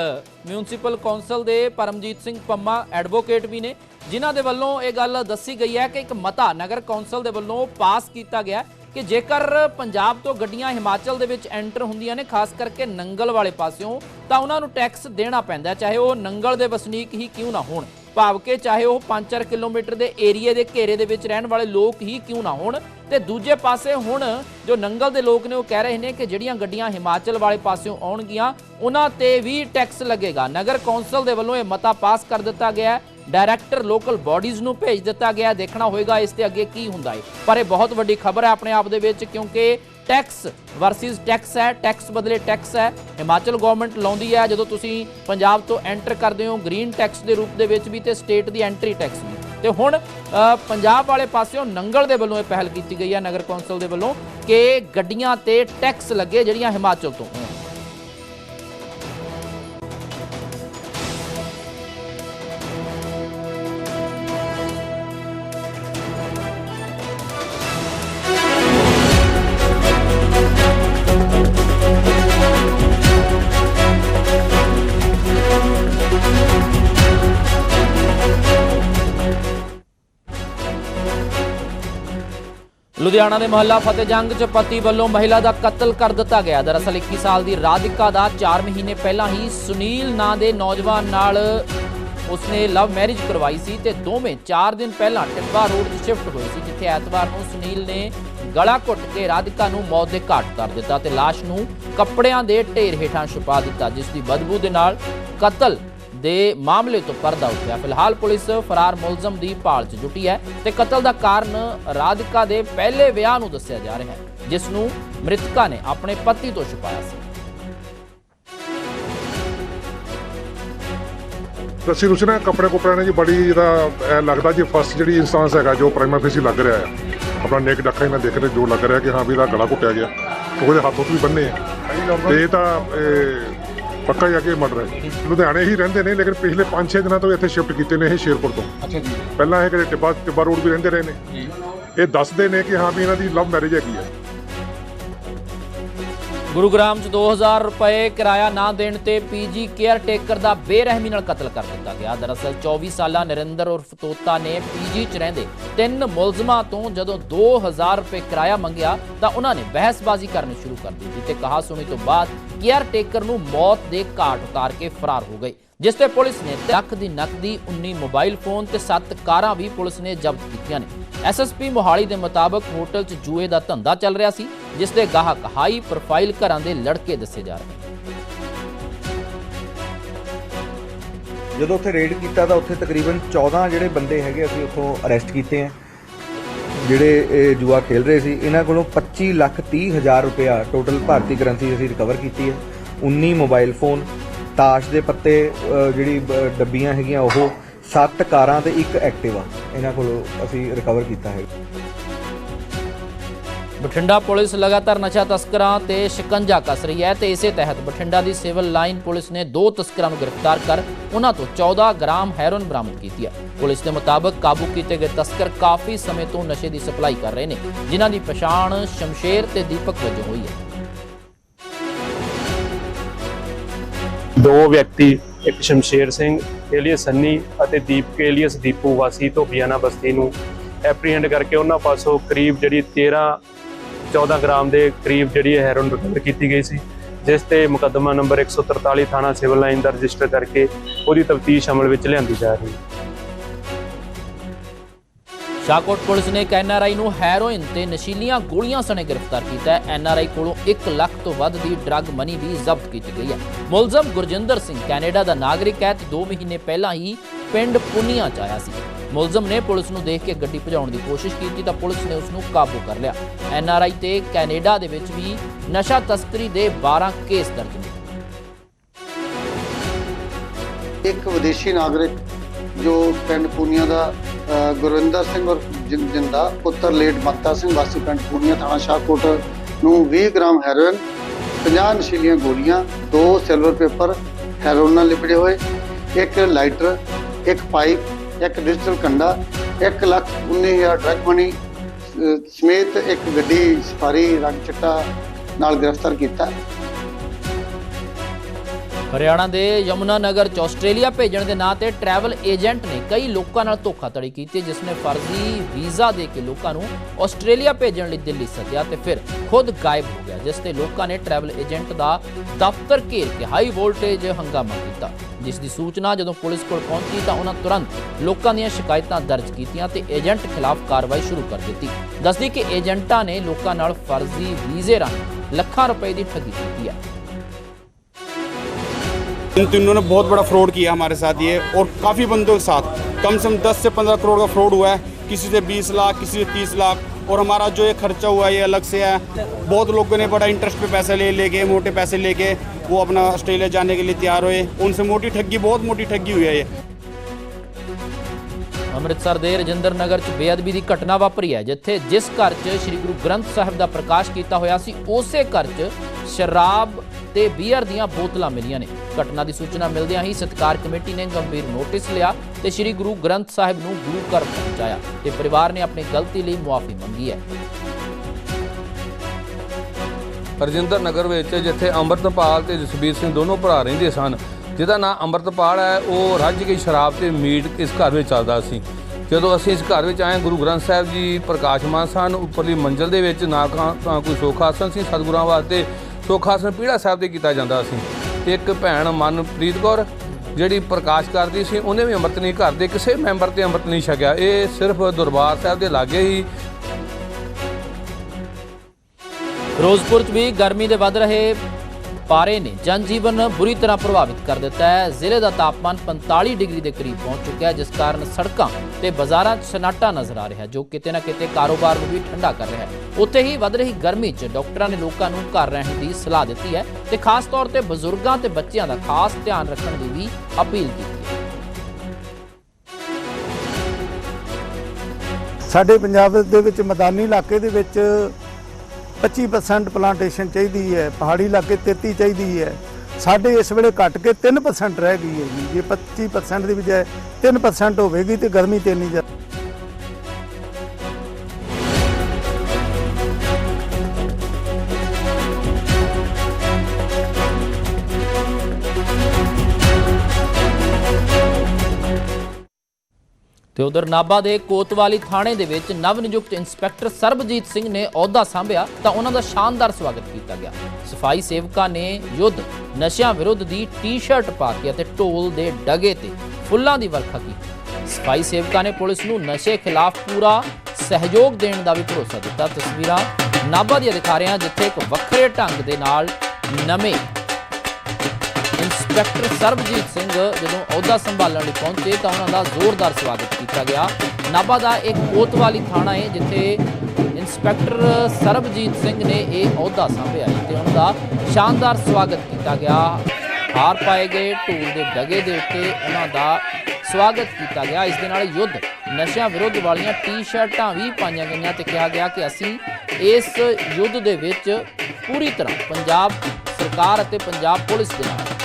ਮਿਊਨਿਸਪਲ ਕੌਂਸਲ ਦੇ ਪਰਮਜੀਤ ਸਿੰਘ ਪੰਮਾ ਐਡਵੋਕੇਟ ਵੀ ਨੇ ਜਿਨ੍ਹਾਂ ਦੇ ਵੱਲੋਂ ਇਹ ਗੱਲ ਦੱਸੀ ਗਈ ਹੈ ਕਿ ਇੱਕ ਮਤਾ ਨਗਰ ਕੌਂਸਲ ਦੇ ਵੱਲੋਂ ਪਾਸ ਕੀਤਾ ਗਿਆ ਕਿ ਜੇਕਰ ਪੰਜਾਬ ਤੋਂ ਗੱਡੀਆਂ ਹਿਮਾਚਲ ਦੇ ਵਿੱਚ ਐਂਟਰ ਹੁੰਦੀਆਂ ਨੇ ਖਾਸ ਕਰਕੇ ਨੰਗਲ ਵਾਲੇ ਪਾਸਿਓਂ ਤਾਂ ਉਹਨਾਂ ਨੂੰ ਟੈਕਸ ਦੇਣਾ ਪੈਂਦਾ ਚਾਹੇ ਉਹ ਨੰਗਲ ਦੇ ਵਸਨੀਕ ਹੀ ਕਿਉਂ ਨਾ ਹੋਣ। ਭਾਵ ਕਿ ਚਾਹੇ ਉਹ 5-4 ਕਿਲੋਮੀਟਰ ਦੇ ਏਰੀਏ ਦੇ ਘੇਰੇ ਦੇ ਵਿੱਚ ਰਹਿਣ ਵਾਲੇ ਲੋਕ ਹੀ ਕਿਉਂ ਨਾ ਹੋਣ, ਤੇ ਦੂਜੇ ਪਾਸੇ ਹੁਣ ਜੋ ਨੰਗਲ ਦੇ ਲੋਕ ਨੇ ਉਹ ਕਹਿ ਰਹੇ ਨੇ ਕਿ ਜਿਹੜੀਆਂ ਗੱਡੀਆਂ ਹਿਮਾਚਲ ਵਾਲੇ ਪਾਸਿਓਂ ਆਉਣਗੀਆਂ, ਉਹਨਾਂ ਤੇ ਵੀ ਟੈਕਸ ਲੱਗੇਗਾ। ਨਗਰ ਕੌਂਸਲ ਦੇ ਵੱਲੋਂ ਇਹ ਮਤਾ ਪਾਸ ਕਰ ਦਿੱਤਾ ਗਿਆ ਹੈ। ਡਾਇਰੈਕਟਰ ਲੋਕਲ ਬਾਡੀਜ਼ ਨੂੰ ਭੇਜ ਦਿੱਤਾ ਗਿਆ ਦੇਖਣਾ ਹੋਏਗਾ ਇਸ ਤੇ ਅੱਗੇ ਕੀ ਹੁੰਦਾ ਹੈ। ਪਰ ਇਹ ਬਹੁਤ ਵੱਡੀ ਖਬਰ ਹੈ ਆਪਣੇ ਆਪ ਦੇ ਵਿੱਚ, ਕਿਉਂਕਿ ਟੈਕਸ ਵਰਸਸ ਟੈਕਸ ਹੈ ਟੈਕਸ ਬਦਲੇ ਟੈਕਸ ਹੈ। ਹਿਮਾਚਲ ਗਵਰਨਮੈਂਟ ਲਾਉਂਦੀ ਹੈ, ਜਦੋਂ ਤੁਸੀਂ ਪੰਜਾਬ ਤੋਂ ਐਂਟਰ ਕਰਦੇ ਹੋ ਗ੍ਰੀਨ ਟੈਕਸ ਦੇ ਰੂਪ ਦੇ ਵਿੱਚ ਵੀ ਤੇ ਸਟੇਟ ਦੀ ਐਂਟਰੀ ਟੈਕਸ ਵੀ। ਤੇ ਹੁਣ ਪੰਜਾਬ ਵਾਲੇ ਪਾਸਿਓਂ ਨੰਗਲ ਦੇ ਵੱਲੋਂ ਇਹ ਪਹਿਲ ਕੀਤੀ ਗਈ ਹੈ, ਨਗਰ ਕੌਂਸਲ ਦੇ ਵੱਲੋਂ ਕਿ ਗੱਡੀਆਂ ਤੇ ਟੈਕਸ ਲੱਗੇ ਜਿਹੜੀਆਂ ਹਿਮਾਚਲ ਤੋਂ। ਲੁਧਿਆਣਾ ਦੇ ਮੁਹੱਲਾ ਫਤਿਹਜੰਗ ਚ ਪਤੀ ਵੱਲੋਂ ਮਹਿਲਾ ਦਾ ਕਤਲ ਕਰ ਦਿੱਤਾ ਗਿਆ। ਦਰਅਸਲ 21 ਸਾਲ ਦੀ ਰਾਧਿਕਾ ਦਾ 4 ਮਹੀਨੇ ਪਹਿਲਾਂ ਹੀ ਸੁਨੀਲ ਨਾਂ ਦੇ ਨੌਜਵਾਨ ਨਾਲ ਉਸਨੇ ਲਵ ਮੈਰਿਜ ਕਰਵਾਈ ਸੀ ਤੇ ਦੋਵੇਂ 4 ਦਿਨ ਪਹਿਲਾਂ ਟਿੱਬਾ ਰੋਡ 'ਚ ਸ਼ਿਫਟ ਹੋਏ ਸੀ, ਜਿੱਥੇ ਐਤਵਾਰ ਨੂੰ ਸੁਨੀਲ ਨੇ ਗਲਾ ਘੁੱਟ ਕੇ ਰਾਧਿਕਾ ਨੂੰ ਮੌਤ ਦੇ ਘਾਟ ਕਰ ਦਿੱਤਾ ਤੇ ਲਾਸ਼ ਨੂੰ ਕੱਪੜਿਆਂ ਦੇ ਢੇਰ ਹੇਠਾਂ ਛੁਪਾ ਦਿੱਤਾ, ਜਿਸ ਦੀ ਬਦਬੂ ਦੇ ਨਾਲ ਕਤਲ ਦੇ ਮਾਮਲੇ ਤੋਂ ਪਰਦਾ ਉੱਠਿਆ। ਫਿਲਹਾਲ ਪੁਲਿਸ ਫਰਾਰ ਮੁਲਜ਼ਮ ਦੀ ਭਾਲ 'ਚ ਜੁਟੀ ਹੈ ਤੇ ਕਤਲ ਦਾ ਕਾਰਨ ਰਾਧਿਕਾ ਦੇ ਪਹਿਲੇ ਵਿਆਹ ਨੂੰ ਦੱਸਿਆ ਜਾ ਰਿਹਾ ਹੈ ਜਿਸ ਨੂੰ ਮ੍ਰਿਤਕਾ ਨੇ ਆਪਣੇ ਪਤੀ ਤੋਂ ਛੁਪਾਇਆ ਸੀ। ਰੱਸੀ ਰੁਸੀ ਨਾ ਕੱਪੜੇ ਕੁਪੜੇ ਨੇ ਜੀ ਬੜੀ ਇਹ ਲੱਗਦਾ ਜੀ ਫਸਟ ਜਿਹੜੀ ਇਨਸਟੈਂਸ ਹੈਗਾ ਜੋ ਪ੍ਰਾਈਮਰ ਫੇਸੀ ਲੱਗ ਰਿਹਾ ਹੈ ਆਪਣਾ ਨੇਕ ਡੱਕਾ ਇਹਨਾਂ ਦੇਖ ਰਹੇ ਜੋ ਲੱਗ ਰਿਹਾ ਕਿ ਹਾਂ ਵੀ ਇਹਦਾ ਗਲਾ ਘੁੱਟਿਆ ਗਿਆ। ਉਹਦੇ ਹੱਥ ਉੱਤੇ ਵੀ ਬੰਨੇ ਆ। ਤੇ ਇਹ ਤਾਂ ਪੱਕਾ ਹੀ ਆ ਕਿ ਮਰਡਰ ਹੈ। ਲੁਧਿਆਣੇ ਹੀ ਰਹਿੰਦੇ ਨੇ ਲੇਕਿਨ ਪਿਛਲੇ 5-6 ਦਿਨਾਂ ਤੋਂ ਇੱਥੇ ਸ਼ਿਫਟ ਕੀਤੇ ਨੇ ਇਹ ਸ਼ੇਰਪੁਰ ਤੋਂ। ਅੱਛਾ ਜੀ। ਪਹਿਲਾਂ ਇਹ ਕਿਤੇ ਟਿੱਬਾ ਟਿੱਬਾ ਰੋਡ ਵੀ ਰਹਿੰਦੇ ਰਹੇ ਨੇ। ਜੀ। ਇਹ ਦੱਸਦੇ ਨੇ ਕਿ ਹਾਂ ਵੀ ਇਹਨਾਂ ਦੀ ਲਵ ਮੈਰਿਜ ਹੈਗੀ ਹੈ। ਗੁਰੂਗ੍ਰਾਮ 'ਚ 2000 ਰੁਪਏ ਕਿਰਾਇਆ ਨਾ ਦੇਣ ਤੇ ਪੀਜੀ ਕੇਅਰ ਟੇਕਰ ਦਾ ਬੇਰਹਿਮੀ ਨਾਲ ਕਤਲ ਕਰ ਦਿੱਤਾ ਗਿਆ। ਦਰਅਸਲ 24 ਸਾਲਾ ਨਰਿੰਦਰ ਉਰਫ ਤੋਤਾ ਨੇ ਪੀਜੀ 'ਚ ਰਹਿੰਦੇ ਤਿੰਨ ਮੁਲਜ਼ਮਾਂ ਤੋਂ ਜਦੋਂ 2000 ਰੁਪਏ ਕਿਰਾਇਆ ਮੰਗਿਆ ਤਾਂ ਉਹਨਾਂ ਨੇ ਬਹਿਸਬਾਜ਼ੀ ਕਰਨੀ ਸ਼ੁਰੂ ਕਰ ਦਿੱਤੀ ਤੇ ਕਹਾ ਸੁਣੀ ਤੋਂ ਬਾਅਦ ਕੇਅਰ ਟੇਕਰ ਨੂੰ ਮੌਤ ਦੇ ਘਾਟ ਉਤਾਰ ਕੇ ਫਰਾਰ ਹੋ ਗਏ, ਜਿਸ ਤੇ ਪੁਲਿਸ ਨੇ ਲੱਖ ਦੀ ਨਕਦੀ 19 ਮੋਬਾਈਲ ਫੋਨ ਤੇ 7 ਕਾਰਾਂ ਵੀ ਪੁਲਿਸ ਨੇ ਜ਼ਬਤ ਕੀਤੀਆਂ ਨੇ। ਐਸਐਸਪੀ ਮੋਹਾਲੀ ਦੇ ਮੁਤਾਬਕ ਹੋਟਲ 'ਚ ਜੂਏ ਦਾ ਧੰਦਾ ਚੱਲ ਰਿਹਾ ਸੀ ਜਿਸ ਦੇ ਗਾਹਕ ਹਾਈ ਪ੍ਰੋਫਾਈਲ ਘਰਾਂ ਦੇ ਲੜਕੇ ਦੱਸੇ ਜਾ ਰਹੇ ਜਦੋਂ ਉੱਥੇ ਰੇਡ ਕੀਤਾ ਤਾਂ ਉੱਥੇ ਤਕਰੀਬਨ 14 ਜਿਹੜੇ ਬੰਦੇ ਹੈਗੇ ਅਸੀਂ ਉੱਥੋਂ ਅਰੈਸਟ ਕੀਤੇ ਆ। ਜਿਹੜੇ ਇਹ ਜੂਆ ਖੇਲ ਰਹੇ ਸੀ ਇਹਨਾਂ ਕੋਲੋਂ 25 ਲੱਖ 30 ਹਜ਼ਾਰ ਰੁਪਇਆ ਟੋਟਲ ਭਾਰਤੀ ਕਰੰਸੀ ਅਸੀਂ ਰਿਕਵਰ ਕੀਤੀ ਹੈ 19 ਮੋਬਾਈਲ ਫੋਨ ਤਾਸ਼ ਦੇ ਪੱਤੇ ਅ, ਜਿਹੜੀ ਬ- ਡੱਬੀਆਂ ਹੈਗੀਆਂ ਉਹ 7 ਕਾਰਾਂ ਤੇ ਇੱਕ ਐਕਟਿਵਾ। ਇਹਨਾਂ ਕੋਲੋਂ ਅਸੀਂ ਰਿਕਵਰ ਕੀਤਾ ਹੈ। ਬਠਿੰਡਾ ਪੁਲਿਸ ਲਗਾਤਾਰ ਨਸ਼ਾ ਤਸਕਰਾਂ ਤੇ ਸ਼ਿਕੰਜਾ ਕੱਸ ਰਹੀ ਹੈ ਤੇ ਇਸੇ ਤਹਿਤ ਬਠਿੰਡਾ ਦੀ ਸਿਵਲ ਲਾਈਨ ਪੁਲਿਸ ਨੇ ਦੋ ਤਸਕਰਾਂ ਨੂੰ ਗ੍ਰਿਫਤਾਰ ਕਰ ਉਹਨਾਂ ਤੋਂ 14 ਗ੍ਰਾਮ ਹੈਰੋਇਨ ਬਰਾਮਦ ਕੀਤੀ ਹੈ। ਪੁਲਿਸ ਦੇ ਮੁਤਾਬਕ ਕਾਬੂ ਕੀਤੇ ਗਏ ਤਸਕਰ ਕਾਫੀ ਸਮੇਂ ਤੋਂ ਨਸ਼ੇ ਦੀ ਸਪਲਾਈ ਕਰ ਰਹੇ ਨੇ ਜਿਨ੍ਹਾਂ ਦੀ ਪਛਾਣ ਸ਼ਮਸ਼ੇਰ ਤੇ ਦੀਪਕ ਵਜੋਂ ਹੋਈ ਹੈ। ਦੋ ਵਿਅਕਤੀ ਇੱਕ ਸ਼ਮਸ਼ੇਰ ਸਿੰਘ, ਏਲੀਅਸ ਸੰਨੀ ਅਤੇ ਦੀਪਕ ਏਲੀਅਸ ਦੀਪੂ ਵਾਸੀ ਧੋਬੀਆਣਾ ਬਸਤੀ ਨੂੰ ਐਪਰੀਹੈਂਡ ਕਰਕੇ ਉਹਨਾਂ ਪਾਸੋਂ ਕਰੀਬ ਜਿਹੜੀ 13 14 ਗ੍ਰਾਮ ਦੇ ਕਰੀਬ ਜਿਹੜੀ ਹੈਰੋਨ ਰਿਕਵਰ ਕੀਤੀ ਗਈ ਸੀ, ਜਿਸ ਤੇ ਮੁਕੱਦਮਾ ਨੰਬਰ 143 ਥਾਣਾ ਸਿਵਲ ਲਾਈਨ ਦਾ ਰਜਿਸਟਰ ਕਰਕੇ ਉਹਦੀ ਤਫਤੀਸ਼ ਅਮਲ ਵਿੱਚ ਲਿਆਂਦੀ ਜਾ ਰਹੀ ਹੈ। ਸ਼ਾਹਕੋਟ ਪੁਲਿਸ ਨੇ ਇੱਕ ਐਨਆਰਆਈ ਨੂੰ ਹੈਰੋਇਨ ਤੇ ਨਸ਼ੀਲੀਆਂ ਗੋਲੀਆਂ ਸਣੇ ਗ੍ਰਿਫਤਾਰ ਕੀਤਾ ਹੈ। ਐਨਆਰਆਈ ਕੋਲੋਂ 1 ਲੱਖ ਤੋਂ ਵੱਧ ਦੀ ਡਰੱਗ ਮਨੀ ਵੀ ਜ਼ਬਤ ਕੀਤੀ ਗਈ ਹੈ। ਮੁਲਜ਼ਮ ਗੁਰਜਿੰਦਰ ਸਿੰਘ ਕੈਨੇਡਾ ਦਾ ਨਾਗਰਿਕ ਹੈ ਤੇ 2 ਮਹੀਨੇ ਪਹਿਲਾਂ ਹੀ ਪਿੰਡ ਪੁਨੀਆ ਚ ਆਇਆ ਸੀ। ਮੁਲਜ਼ਮ ਨੇ ਪੁਲਿਸ ਨੂੰ ਦੇਖ ਕੇ ਗੱਡੀ ਭਜਾਉਣ ਦੀ ਕੋਸ਼ਿਸ਼ ਕੀਤੀ ਤਾਂ ਪੁਲਿਸ ਨੇ ਉਸ ਨੂੰ ਕਾਬੂ ਕਰ ਲਿਆ। ਐਨਆਰਆਈ ਤੇ ਕੈਨੇਡਾ ਦੇ ਵਿੱਚ ਵੀ ਨਸ਼ਾ ਤਸਕਰੀ ਦੇ 12 ਕੇਸ ਦਰਜ ਨੇ। ਇੱਕ ਵਿਦੇਸ਼ੀ ਨਾਗਰਿਕ ਜੋ ਪਿੰਡ ਪੂਨੀਆ ਦਾ ਗੁਰਵਿੰਦਰ ਸਿੰਘ ਔਰ ਜਿੰ- ਜਿੰਦਾ ਪੁੱਤਰ ਲੇਟ ਮੱਤਾ ਸਿੰਘ ਵਾਸੀ ਪਿੰਡ ਪੂਨੀਆ ਥਾਣਾ ਸ਼ਾਹਕੋਟ ਨੂੰ 20 ਗ੍ਰਾਮ ਹੈਰੋਇਨ 50 ਨਸ਼ੀਲੀਆਂ ਗੋਲੀਆਂ, ਦੋ ਸਿਲਵਰ ਪੇਪਰ ਹੈਰੋਇਨ ਨਾਲ ਲਿਪੜੇ ਹੋਏ, ਇੱਕ ਲਾਈਟਰ, ਇੱਕ ਪਾਈਪ, ਇੱਕ ਡਿਜੀਟਲ ਕੰਡਾ 1 ਲੱਖ 19000 ਡਰਗ ਮਨੀ ਸਮੇਤ ਇੱਕ ਗੱਡੀ ਸਫਾਰੀ ਰੰਗ ਚਿੱਟਾ ਨਾਲ ਗ੍ਰਿਫਤਾਰ ਕੀਤਾ। ਹਰਿਆਣਾ ਦੇ ਯਮੁਨਾ ਨਗਰ ਚ ਆਸਟ੍ਰੇਲੀਆ ਭੇਜਣ ਦੇ ਨਾਂ ਤੇ ਟਰੈਵਲ ਏਜੰਟ ਨੇ ਕਈ ਲੋਕਾਂ ਨਾਲ ਧੋਖਾਧੜੀ ਕੀਤੀ, ਜਿਸ ਨੇ ਫਰਜ਼ੀ ਵੀਜ਼ਾ ਦੇ ਕੇ ਲੋਕਾਂ ਨੂੰ ਆਸਟ੍ਰੇਲੀਆ ਭੇਜਣ ਲਈ ਦਿੱਲੀ ਸੱਦਿਆ ਤੇ ਫਿਰ ਖੁਦ ਗਾਇਬ ਹੋ ਗਿਆ, ਜਿਸ ਤੇ ਲੋਕਾਂ ਨੇ ਟਰੈਵਲ ਏਜੰਟ ਦਾ ਦਫ਼ਤਰ ਘੇਰ ਕੇ ਹਾਈ ਵੋਲਟੇਜ ਹੰਗਾਮਾ ਕੀਤਾ, ਜਿਸ ਦੀ ਸੂਚਨਾ ਜਦੋਂ ਪੁਲਿਸ ਕੋਲ ਪਹੁੰਚੀ ਤਾਂ ਉਹਨਾਂ ਤੁਰੰਤ ਲੋਕਾਂ ਦੀਆਂ ਸ਼ਿਕਾਇਤਾਂ ਦਰਜ ਕੀਤੀਆਂ ਤੇ ਏਜੰਟ ਖਿਲਾਫ ਕਾਰਵਾਈ ਸ਼ੁਰੂ ਕਰ ਦਿੱਤੀ। ਦੱਸਦੀ ਕਿ ਏਜੰਟਾਂ ਨੇ ਲੋਕਾਂ ਨਾਲ ਫਰਜ਼ੀ ਵੀਜ਼ੇ ਰਾਹੀਂ ਲੱਖਾਂ ਰੁਪਏ ਦੀ ਠੱਗੀ ਕੀਤੀ ਹੈ। इन तीनों ने बहुत बड़ा फ्रॉड किया हमारे साथ ये और काफ़ी बंदों के साथ कम से कम 10 से 15 करोड़ का फ्रॉड हुआ है किसी से 20 लाख किसी से 30 लाख और हमारा जो ये खर्चा हुआ है ये अलग से है बहुत लोगों ने बड़ा इंटरेस्ट पे पैसे ले लेके मोटे पैसे लेके वो अपना ऑस्ट्रेलिया जाने के लिए तैयार हुए उनसे मोटी ठगी बहुत मोटी ठगी हुई है ये ਅੰਮ੍ਰਿਤਸਰ ਦੇ ਰਜਿੰਦਰ ਨਗਰ 'ਚ ਬੇਅਦਬੀ ਦੀ ਘਟਨਾ ਵਾਪਰੀ ਹੈ ਜਿੱਥੇ ਜਿਸ ਘਰ 'ਚ ਸ੍ਰੀ ਗੁਰੂ ਗ੍ਰੰਥ ਸਾਹਿਬ ਦਾ ਪ੍ਰਕਾਸ਼ ਕੀਤਾ ਹੋਇਆ ਸੀ ਉਸੇ ਘਰ 'ਚ ਸ਼ਰਾਬ ਤੇ ਬੀਅਰ ਦੀਆਂ ਬੋਤਲਾਂ ਮਿਲੀਆਂ ਨੇ ਘਟਨਾ ਦੀ ਸੂਚਨਾ ਮਿਲਦਿਆਂ ਹੀ ਸਤਕਾਰ ਕਮੇਟੀ ਨੇ ਗੰਭੀਰ ਨੋਟਿਸ ਲਿਆ ਤੇ ਸ੍ਰੀ ਗੁਰੂ ਗ੍ਰੰਥ ਸਾਹਿਬ ਨੂੰ ਗੁਰੂ ਘਰ ਪਹੁੰਚਾਇਆ ਤੇ ਪਰਿਵਾਰ ਨੇ ਆਪਣੀ ਗਲਤੀ ਲਈ ਮੁਆਫੀ ਮੰਗੀ ਹੈ। ਰਜਿੰਦਰ ਨਗਰ ਵਿੱਚ ਜਿੱਥੇ ਅੰਮ੍ਰਿਤਪਾਲ ਤੇ ਜਸਬੀਰ ਸਿੰਘ ਦੋਨੋਂ ਭਰਾ ਰਹਿੰਦੇ ਸਨ, ਜਿਹਦਾ ਨਾਂ ਅੰਮ੍ਰਿਤਪਾਲ ਹੈ, ਉਹ ਰੱਜ ਕੇ ਸ਼ਰਾਬ ਤੇ ਮੀਟ ਇਸ ਘਰ ਵਿੱਚ ਚੱਲਦਾ ਸੀ। ਜਦੋਂ ਅਸੀਂ ਇਸ ਘਰ ਵਿੱਚ ਆਏ, ਗੁਰੂ ਗ੍ਰੰਥ ਸਾਹਿਬ ਜੀ ਪ੍ਰਕਾਸ਼ਮਾਨ ਸਨ, ਉੱਪਰਲੀ ਮੰਜ਼ਲ ਦੇ ਵਿੱਚ ਨਾ ਕਾ- ਤਾਂ ਕੋਈ ਸੋਖਾਸਨ ਸੀ, ਸਤਿਗੁਰਾਂ ਵਾਸਤੇ ਸੋਖਾਸਨ ਪੀੜਾ ਸਾਹਿਬ ਤੇ ਕੀਤਾ ਜਾਂਦਾ ਸੀ। ਇੱਕ ਭੈਣ ਮਨਪ੍ਰੀਤ ਕੌਰ, ਜਿਹੜੀ ਪ੍ਰਕਾਸ਼ ਕਰਦੀ ਸੀ, ਉਹਨੇ ਵੀ ਅੰਮ੍ਰਿਤ ਨਹੀਂ ਘਰ ਦੇ ਕਿਸੇ ਮੈਂਬਰ ਤੇ ਅੰਮ੍ਰਿਤ ਨਹੀਂ ਛਕਿਆ। ਇਹ ਸਿਰਫ ਦਰਬਾਰ ਸਾਹਿਬ ਦੇ ਲਾਗੇ ਹੀ ਫਿਰੋਜ਼ਪੁਰ 'ਚ ਵੀ ਗਰਮੀ ਦੇ ਵੱਧ ਰਹੇ ਪਾਰੇ ਨੇ। ਜਨਜੀਵਨ ਬੁਰੀ ਤਰ੍ਹਾਂ ਪ੍ਰਭਾਵਿਤ ਕਰ ਦਿੱਤਾ ਹੈ। ਜ਼ਿਲ੍ਹੇ ਦਾ ਤਾਪਮਾਨ 45 ਡਿਗਰੀ ਦੇ ਕਰੀਬ ਪਹੁੰਚ ਚੁੱਕਿਆ ਹੈ, ਜਿਸ ਕਾਰਨ ਸੜਕਾਂ ਤੇ ਬਾਜ਼ਾਰਾਂ 'ਚ ਸਨਾਟਾ ਨਜ਼ਰ ਆ ਰਿਹਾ ਜੋ ਕਿਤੇ ਨਾ ਕਿਤੇ ਕਾਰੋਬਾਰ ਨੂੰ ਵੀ ਠੰਡਾ ਕਰ ਰਿਹਾ ਹੈ। ਉੱਥੇ ਹੀ ਵੱਧ ਰਹੀ ਗਰਮੀ 'ਚ ਡਾਕਟਰਾਂ ਨੇ ਲੋਕਾਂ ਨੂੰ ਘਰ ਰਹਿਣ ਦੀ ਸਲਾਹ ਦਿੱਤੀ ਹੈ ਤੇ ਖਾਸ ਤੌਰ ਤੇ ਬਜ਼ੁਰਗਾਂ ਤੇ ਬੱਚਿਆਂ ਦਾ ਖਾਸ ਧਿਆਨ ਰੱਖਣ ਦੀ ਵੀ ਅਪੀਲ ਕੀਤੀ ਸਾਡੇ ਪੰਜਾਬ ਦੇ ਵਿੱਚ ਮੈਦਾਨੀ ਇਲਾਕੇ ਦੇ ਵਿੱਚ 25% ਪਲਾਂਟੇਸ਼ਨ ਚਾਹੀਦੀ ਹੈ, ਪਹਾੜੀ ਇਲਾਕੇ 33 ਚਾਹੀਦੀ ਹੈ। ਸਾਡੇ ਇਸ ਵੇਲੇ ਘਟ ਕੇ 3% ਰਹਿ ਗਈ ਹੈ ਜੀ। ਜੇ 25% ਦੀ ਬਜਾਏ 3% ਹੋਵੇਗੀ ਤੇ ਗਰਮੀ ਤੇ ਨਹੀਂ ਜ਼ਿਆਦਾ ਤੇ ਉਧਰ ਨਾਭਾ ਦੇ ਕੋਤਵਾਲੀ ਥਾਣੇ ਦੇ ਵਿੱਚ ਨਵ ਨਿਯੁਕਤ ਇੰਸਪੈਕਟਰ ਸਰਬਜੀਤ ਸਿੰਘ ਨੇ ਅਹੁਦਾ ਸੰਭਿਆ ਤਾਂ ਉਹਨਾਂ ਦਾ ਸ਼ਾਨਦਾਰ ਸਵਾਗਤ ਕੀਤਾ ਗਿਆ। ਸਫ਼ਾਈ ਸੇਵਕਾਂ ਨੇ ਯੁੱਧ, ਨਸ਼ਿਆਂ ਵਿਰੁੱਧ ਦੀ ਟੀ-ਸ਼ਰਟ ਪਾ ਕੇ ਅਤੇ ਢੋਲ ਦੇ ਡਗੇ ਤੇ ਫੁੱਲਾਂ ਦੀ ਵਰਖਾ ਕੀਤੀ। ਸਫ਼ਾਈ ਸੇਵਕਾਂ ਨੇ ਪੁਲਿਸ ਨੂੰ ਨਸ਼ੇ ਖਿਲਾਫ ਪੂਰਾ ਸਹਿਯੋਗ ਦੇਣ ਦਾ ਵੀ ਭਰੋਸਾ ਦਿੱਤਾ। ਤਸਵੀਰਾਂ ਨਾਭਾ ਦੀਆਂ ਦਿਖਾ ਰਹੇ ਹਾਂ, ਜਿੱਥੇ ਇੱਕ ਵੱਖਰੇ ਢੰਗ ਦੇ ਨਾਲ ਨਵੇਂ ਇੰਸਪੈਕਟਰ ਸਰਬਜੀਤ ਸਿੰਘ ਜਦੋਂ ਅਹੁਦਾ ਸੰਭਾਲਣ ਲਈ ਪਹੁੰਚੇ ਤਾਂ ਉਹਨਾਂ ਦਾ ਜ਼ੋਰਦਾਰ ਸਵਾਗਤ ਕੀਤਾ ਗਿਆ। ਨਾਭਾ ਦਾ ਇੱਕ ਕੋਤਵਾਲੀ ਥਾਣਾ ਹੈ, ਜਿੱਥੇ ਇੰਸਪੈਕਟਰ ਸਰਬਜੀਤ ਸਿੰਘ ਨੇ ਇਹ ਅਹੁਦਾ ਸੰਭਿਆ ਹੈ ਤੇ ਉਹਨਾਂ ਦਾ ਸ਼ਾਨਦਾਰ ਸਵਾਗਤ ਕੀਤਾ ਗਿਆ। ਹਾਰ ਪਾਏ ਗਏ, ਢੋਲ ਦੇ ਡਗੇ ਦੇ ਉੱਤੇ ਉਹਨਾਂ ਦਾ ਸਵਾਗਤ ਕੀਤਾ ਗਿਆ। ਇਸ ਦੇ ਨਾਲ ਯੁੱਧ, ਨਸ਼ਿਆਂ ਵਿਰੁੱਧ ਵਾਲੀਆਂ ਟੀ-ਸ਼ਰਟਾਂ ਵੀ ਪਾਈਆਂ ਗਈਆਂ ਤੇ ਕਿਹਾ ਗਿਆ ਕਿ ਅਸੀਂ ਇਸ ਯੁੱਧ ਦੇ ਵਿੱਚ ਪੂਰੀ ਤਰ੍ਹਾਂ ਪੰਜਾਬ ਸਰਕਾਰ ਅਤੇ ਪੰਜਾਬ ਪੁਲਿਸ ਦੇ ਨਾਲ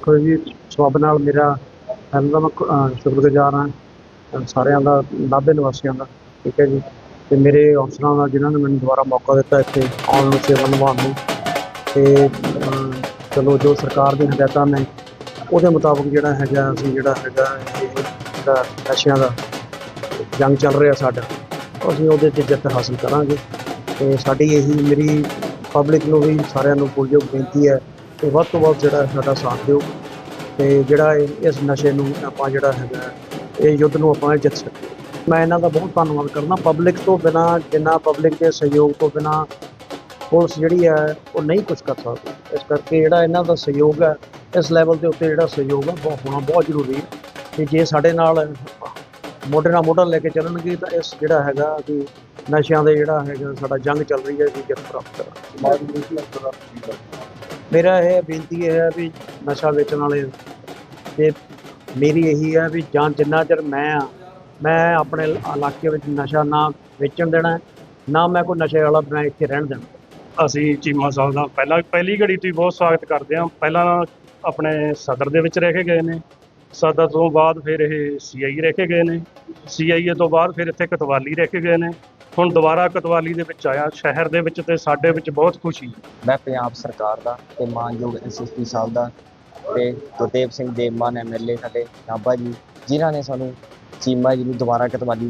ਦੇਖੋ ਜੀ ਸਬਬ ਨਾਲ ਮੇਰਾ ਇਹਨਾਂ ਦਾ ਮੈਂ ਸ਼ੁਕਰਗੁਜ਼ਾਰ ਹਾਂ ਸਾਰਿਆਂ ਦਾ ਨਾਭੇ ਨਿਵਾਸੀਆਂ ਦਾ, ਠੀਕ ਹੈ ਜੀ। ਤੇ ਮੇਰੇ ਅਫਸਰਾਂ ਦਾ ਜਿਨ੍ਹਾਂ ਨੇ ਮੈਨੂੰ ਦੁਬਾਰਾ ਮੌਕਾ ਦਿੱਤਾ ਇੱਥੇ ਆਉਣ ਨੂੰ, ਸੇਵਾ ਨਿਭਾਉਣ ਨੂੰ, ਤੇ ਚਲੋ ਜੋ ਸਰਕਾਰ ਦੀਆਂ ਹਦਾਇਤਾਂ ਨੇ, ਉਹਦੇ ਮੁਤਾਬਕ ਜਿਹੜਾ ਹੈਗਾ, ਅਸੀਂ ਜਿਹੜਾ ਹੈਗਾ, ਇਹ ਜਿਹੜਾ ਨਸ਼ਿਆਂ ਦਾ ਜੰਗ ਚੱਲ ਰਿਹਾ ਸਾਡਾ, ਅਸੀਂ ਉਹਦੇ 'ਤੇ ਜਿੱਤ ਹਾਸਲ ਕਰਾਂਗੇ। ਤੇ ਸਾਡੀ ਇਹੀ ਮੇਰੀ ਪਬਲਿਕ ਨੂੰ ਵੀ ਸਾਰਿਆਂ ਨੂੰ ਪੁਰਜੋਗ ਬੇਨਤੀ ਹੈ ਕਿ ਵੱਧ ਤੋਂ ਵੱਧ ਜਿਹੜਾ ਸਾਡਾ ਸਾਥ ਦਿਓ ਤੇ ਜਿਹੜਾ ਇਹ- ਇਸ ਨਸ਼ੇ ਨੂੰ ਆਪਾਂ ਜਿਹੜਾ ਹੈਗਾ ਇਹ ਯੁੱਧ ਨੂੰ ਆਪਾਂ ਜਿੱਤ ਸਕੀਏ। ਮੈਂ ਇਹਨਾਂ ਦਾ ਬਹੁਤ ਧੰਨਵਾਦ ਕਰਦਾ। ਪਬਲਿਕ ਤੋਂ ਬਿਨਾ, ਜਿੰਨਾ ਪਬਲਿਕ ਦੇ ਸਹਿਯੋਗ ਤੋਂ ਬਿਨਾ ਪੁਲਿਸ ਜਿਹੜੀ ਹੈ, ਉਹ ਨਹੀਂ ਕੁਝ ਕਰ ਸਕਦੀ। ਇਸ ਕਰਕੇ ਜਿਹੜਾ ਇਹਨਾਂ ਦਾ ਸਹਿਯੋਗ ਹੈ, ਇਸ ਲੈਵਲ ਦੇ ਉੱਤੇ ਜਿਹੜਾ ਸਹਿਯੋਗ ਹੈ, ਬਹੁਤ ਹੋਣਾ ਬਹੁਤ ਜ਼ਰੂਰੀ ਹੈ ਤੇ ਜੇ ਸਾਡੇ ਨਾਲ ਮੋਢੇ ਨਾਲ ਮੋਢਾ ਲੈ ਕੇ ਚੱਲਣਗੇ ਤਾਂ ਇਸ ਜਿਹੜਾ ਹੈਗਾ ਕਿ ਨਸ਼ਿਆਂ ਦੇ ਜਿਹੜਾ ਹੈਗਾ ਸਾਡਾ ਜੰਗ ਚੱਲ ਰਹੀ ਹੈ ਜੀ ਜਿੱਤ ਪ੍ਰਾਪਤ ਕਰਾਂਗੇ। ਮੇਰਾ ਇਹ ਬੇਨਤੀ ਇਹ ਹੈ ਵੀ ਨਸ਼ਾ ਵੇਚਣ ਵਾਲੇ ਤੇ ਮੇਰੀ ਇਹੀ ਹੈ ਵੀ ਜਾਂ ਜਿੰਨਾ ਚਿਰ ਮੈਂ ਆ, ਮੈਂ ਆਪਣੇ ਇਲਾਕੇ ਵਿੱਚ ਨਸ਼ਾ ਨਾ ਵੇਚਣ ਦੇਣਾ, ਨਾ ਮੈਂ ਕੋਈ ਨਸ਼ੇ ਵਾਲਾ ਮੈਂ ਇੱਥੇ ਰਹਿਣ ਦੇਣਾ। ਅਸੀਂ ਚੀਮਾ ਸਾਹਿਬ ਦਾ ਪਹਿਲਾਂ ਪਹਿਲੀ ਘੜੀ ਤੋਂ ਬਹੁਤ ਸਵਾਗਤ ਕਰਦੇ ਹਾਂ। ਪਹਿਲਾਂ ਆਪਣੇ ਸਦਰ ਦੇ ਵਿੱਚ ਰਹਿ ਕੇ ਗਏ ਨੇ। ਸਦਰ ਤੋਂ ਬਾਅਦ ਫਿਰ ਇਹ ਸੀਆਈ ਰਹਿ ਕੇ ਗਏ ਨੇ। ਸੀਆਈਏ ਤੋਂ ਬਾਅਦ ਫਿਰ ਇੱਥੇ ਕਤਵਾਲੀ ਰਹਿ ਕੇ ਗਏ ਨੇ। ਹੁਣ ਦੁਬਾਰਾ ਕਤਵਾਲੀ ਦੇ ਵਿੱਚ ਆਇਆ, ਸ਼ਹਿਰ ਦੇ ਵਿੱਚ ਤੇ ਸਾਡੇ ਵਿੱਚ ਬਹੁਤ ਖੁਸ਼ੀ। ਹੈ ਮੈਂ ਪੰਜਾਬ ਸਰਕਾਰ ਦਾ ਤੇ ਮਾਨਯੋਗ ਐਸਐਸਪੀ ਸਾਹਿਬ ਦਾ ਤੇ ਗੁਰਦੇਵ ਸਿੰਘ ਦੇਵਮਾਨ ਐਮਐਲਏ ਸਾਡੇ ਨਾਭਾ ਜੀ, ਜਿਨ੍ਹਾਂ ਨੇ ਸਾਨੂੰ ਚੀਮਾ ਜੀ ਨੂੰ ਦੁਬਾਰਾ ਕਤਵਾਲੀ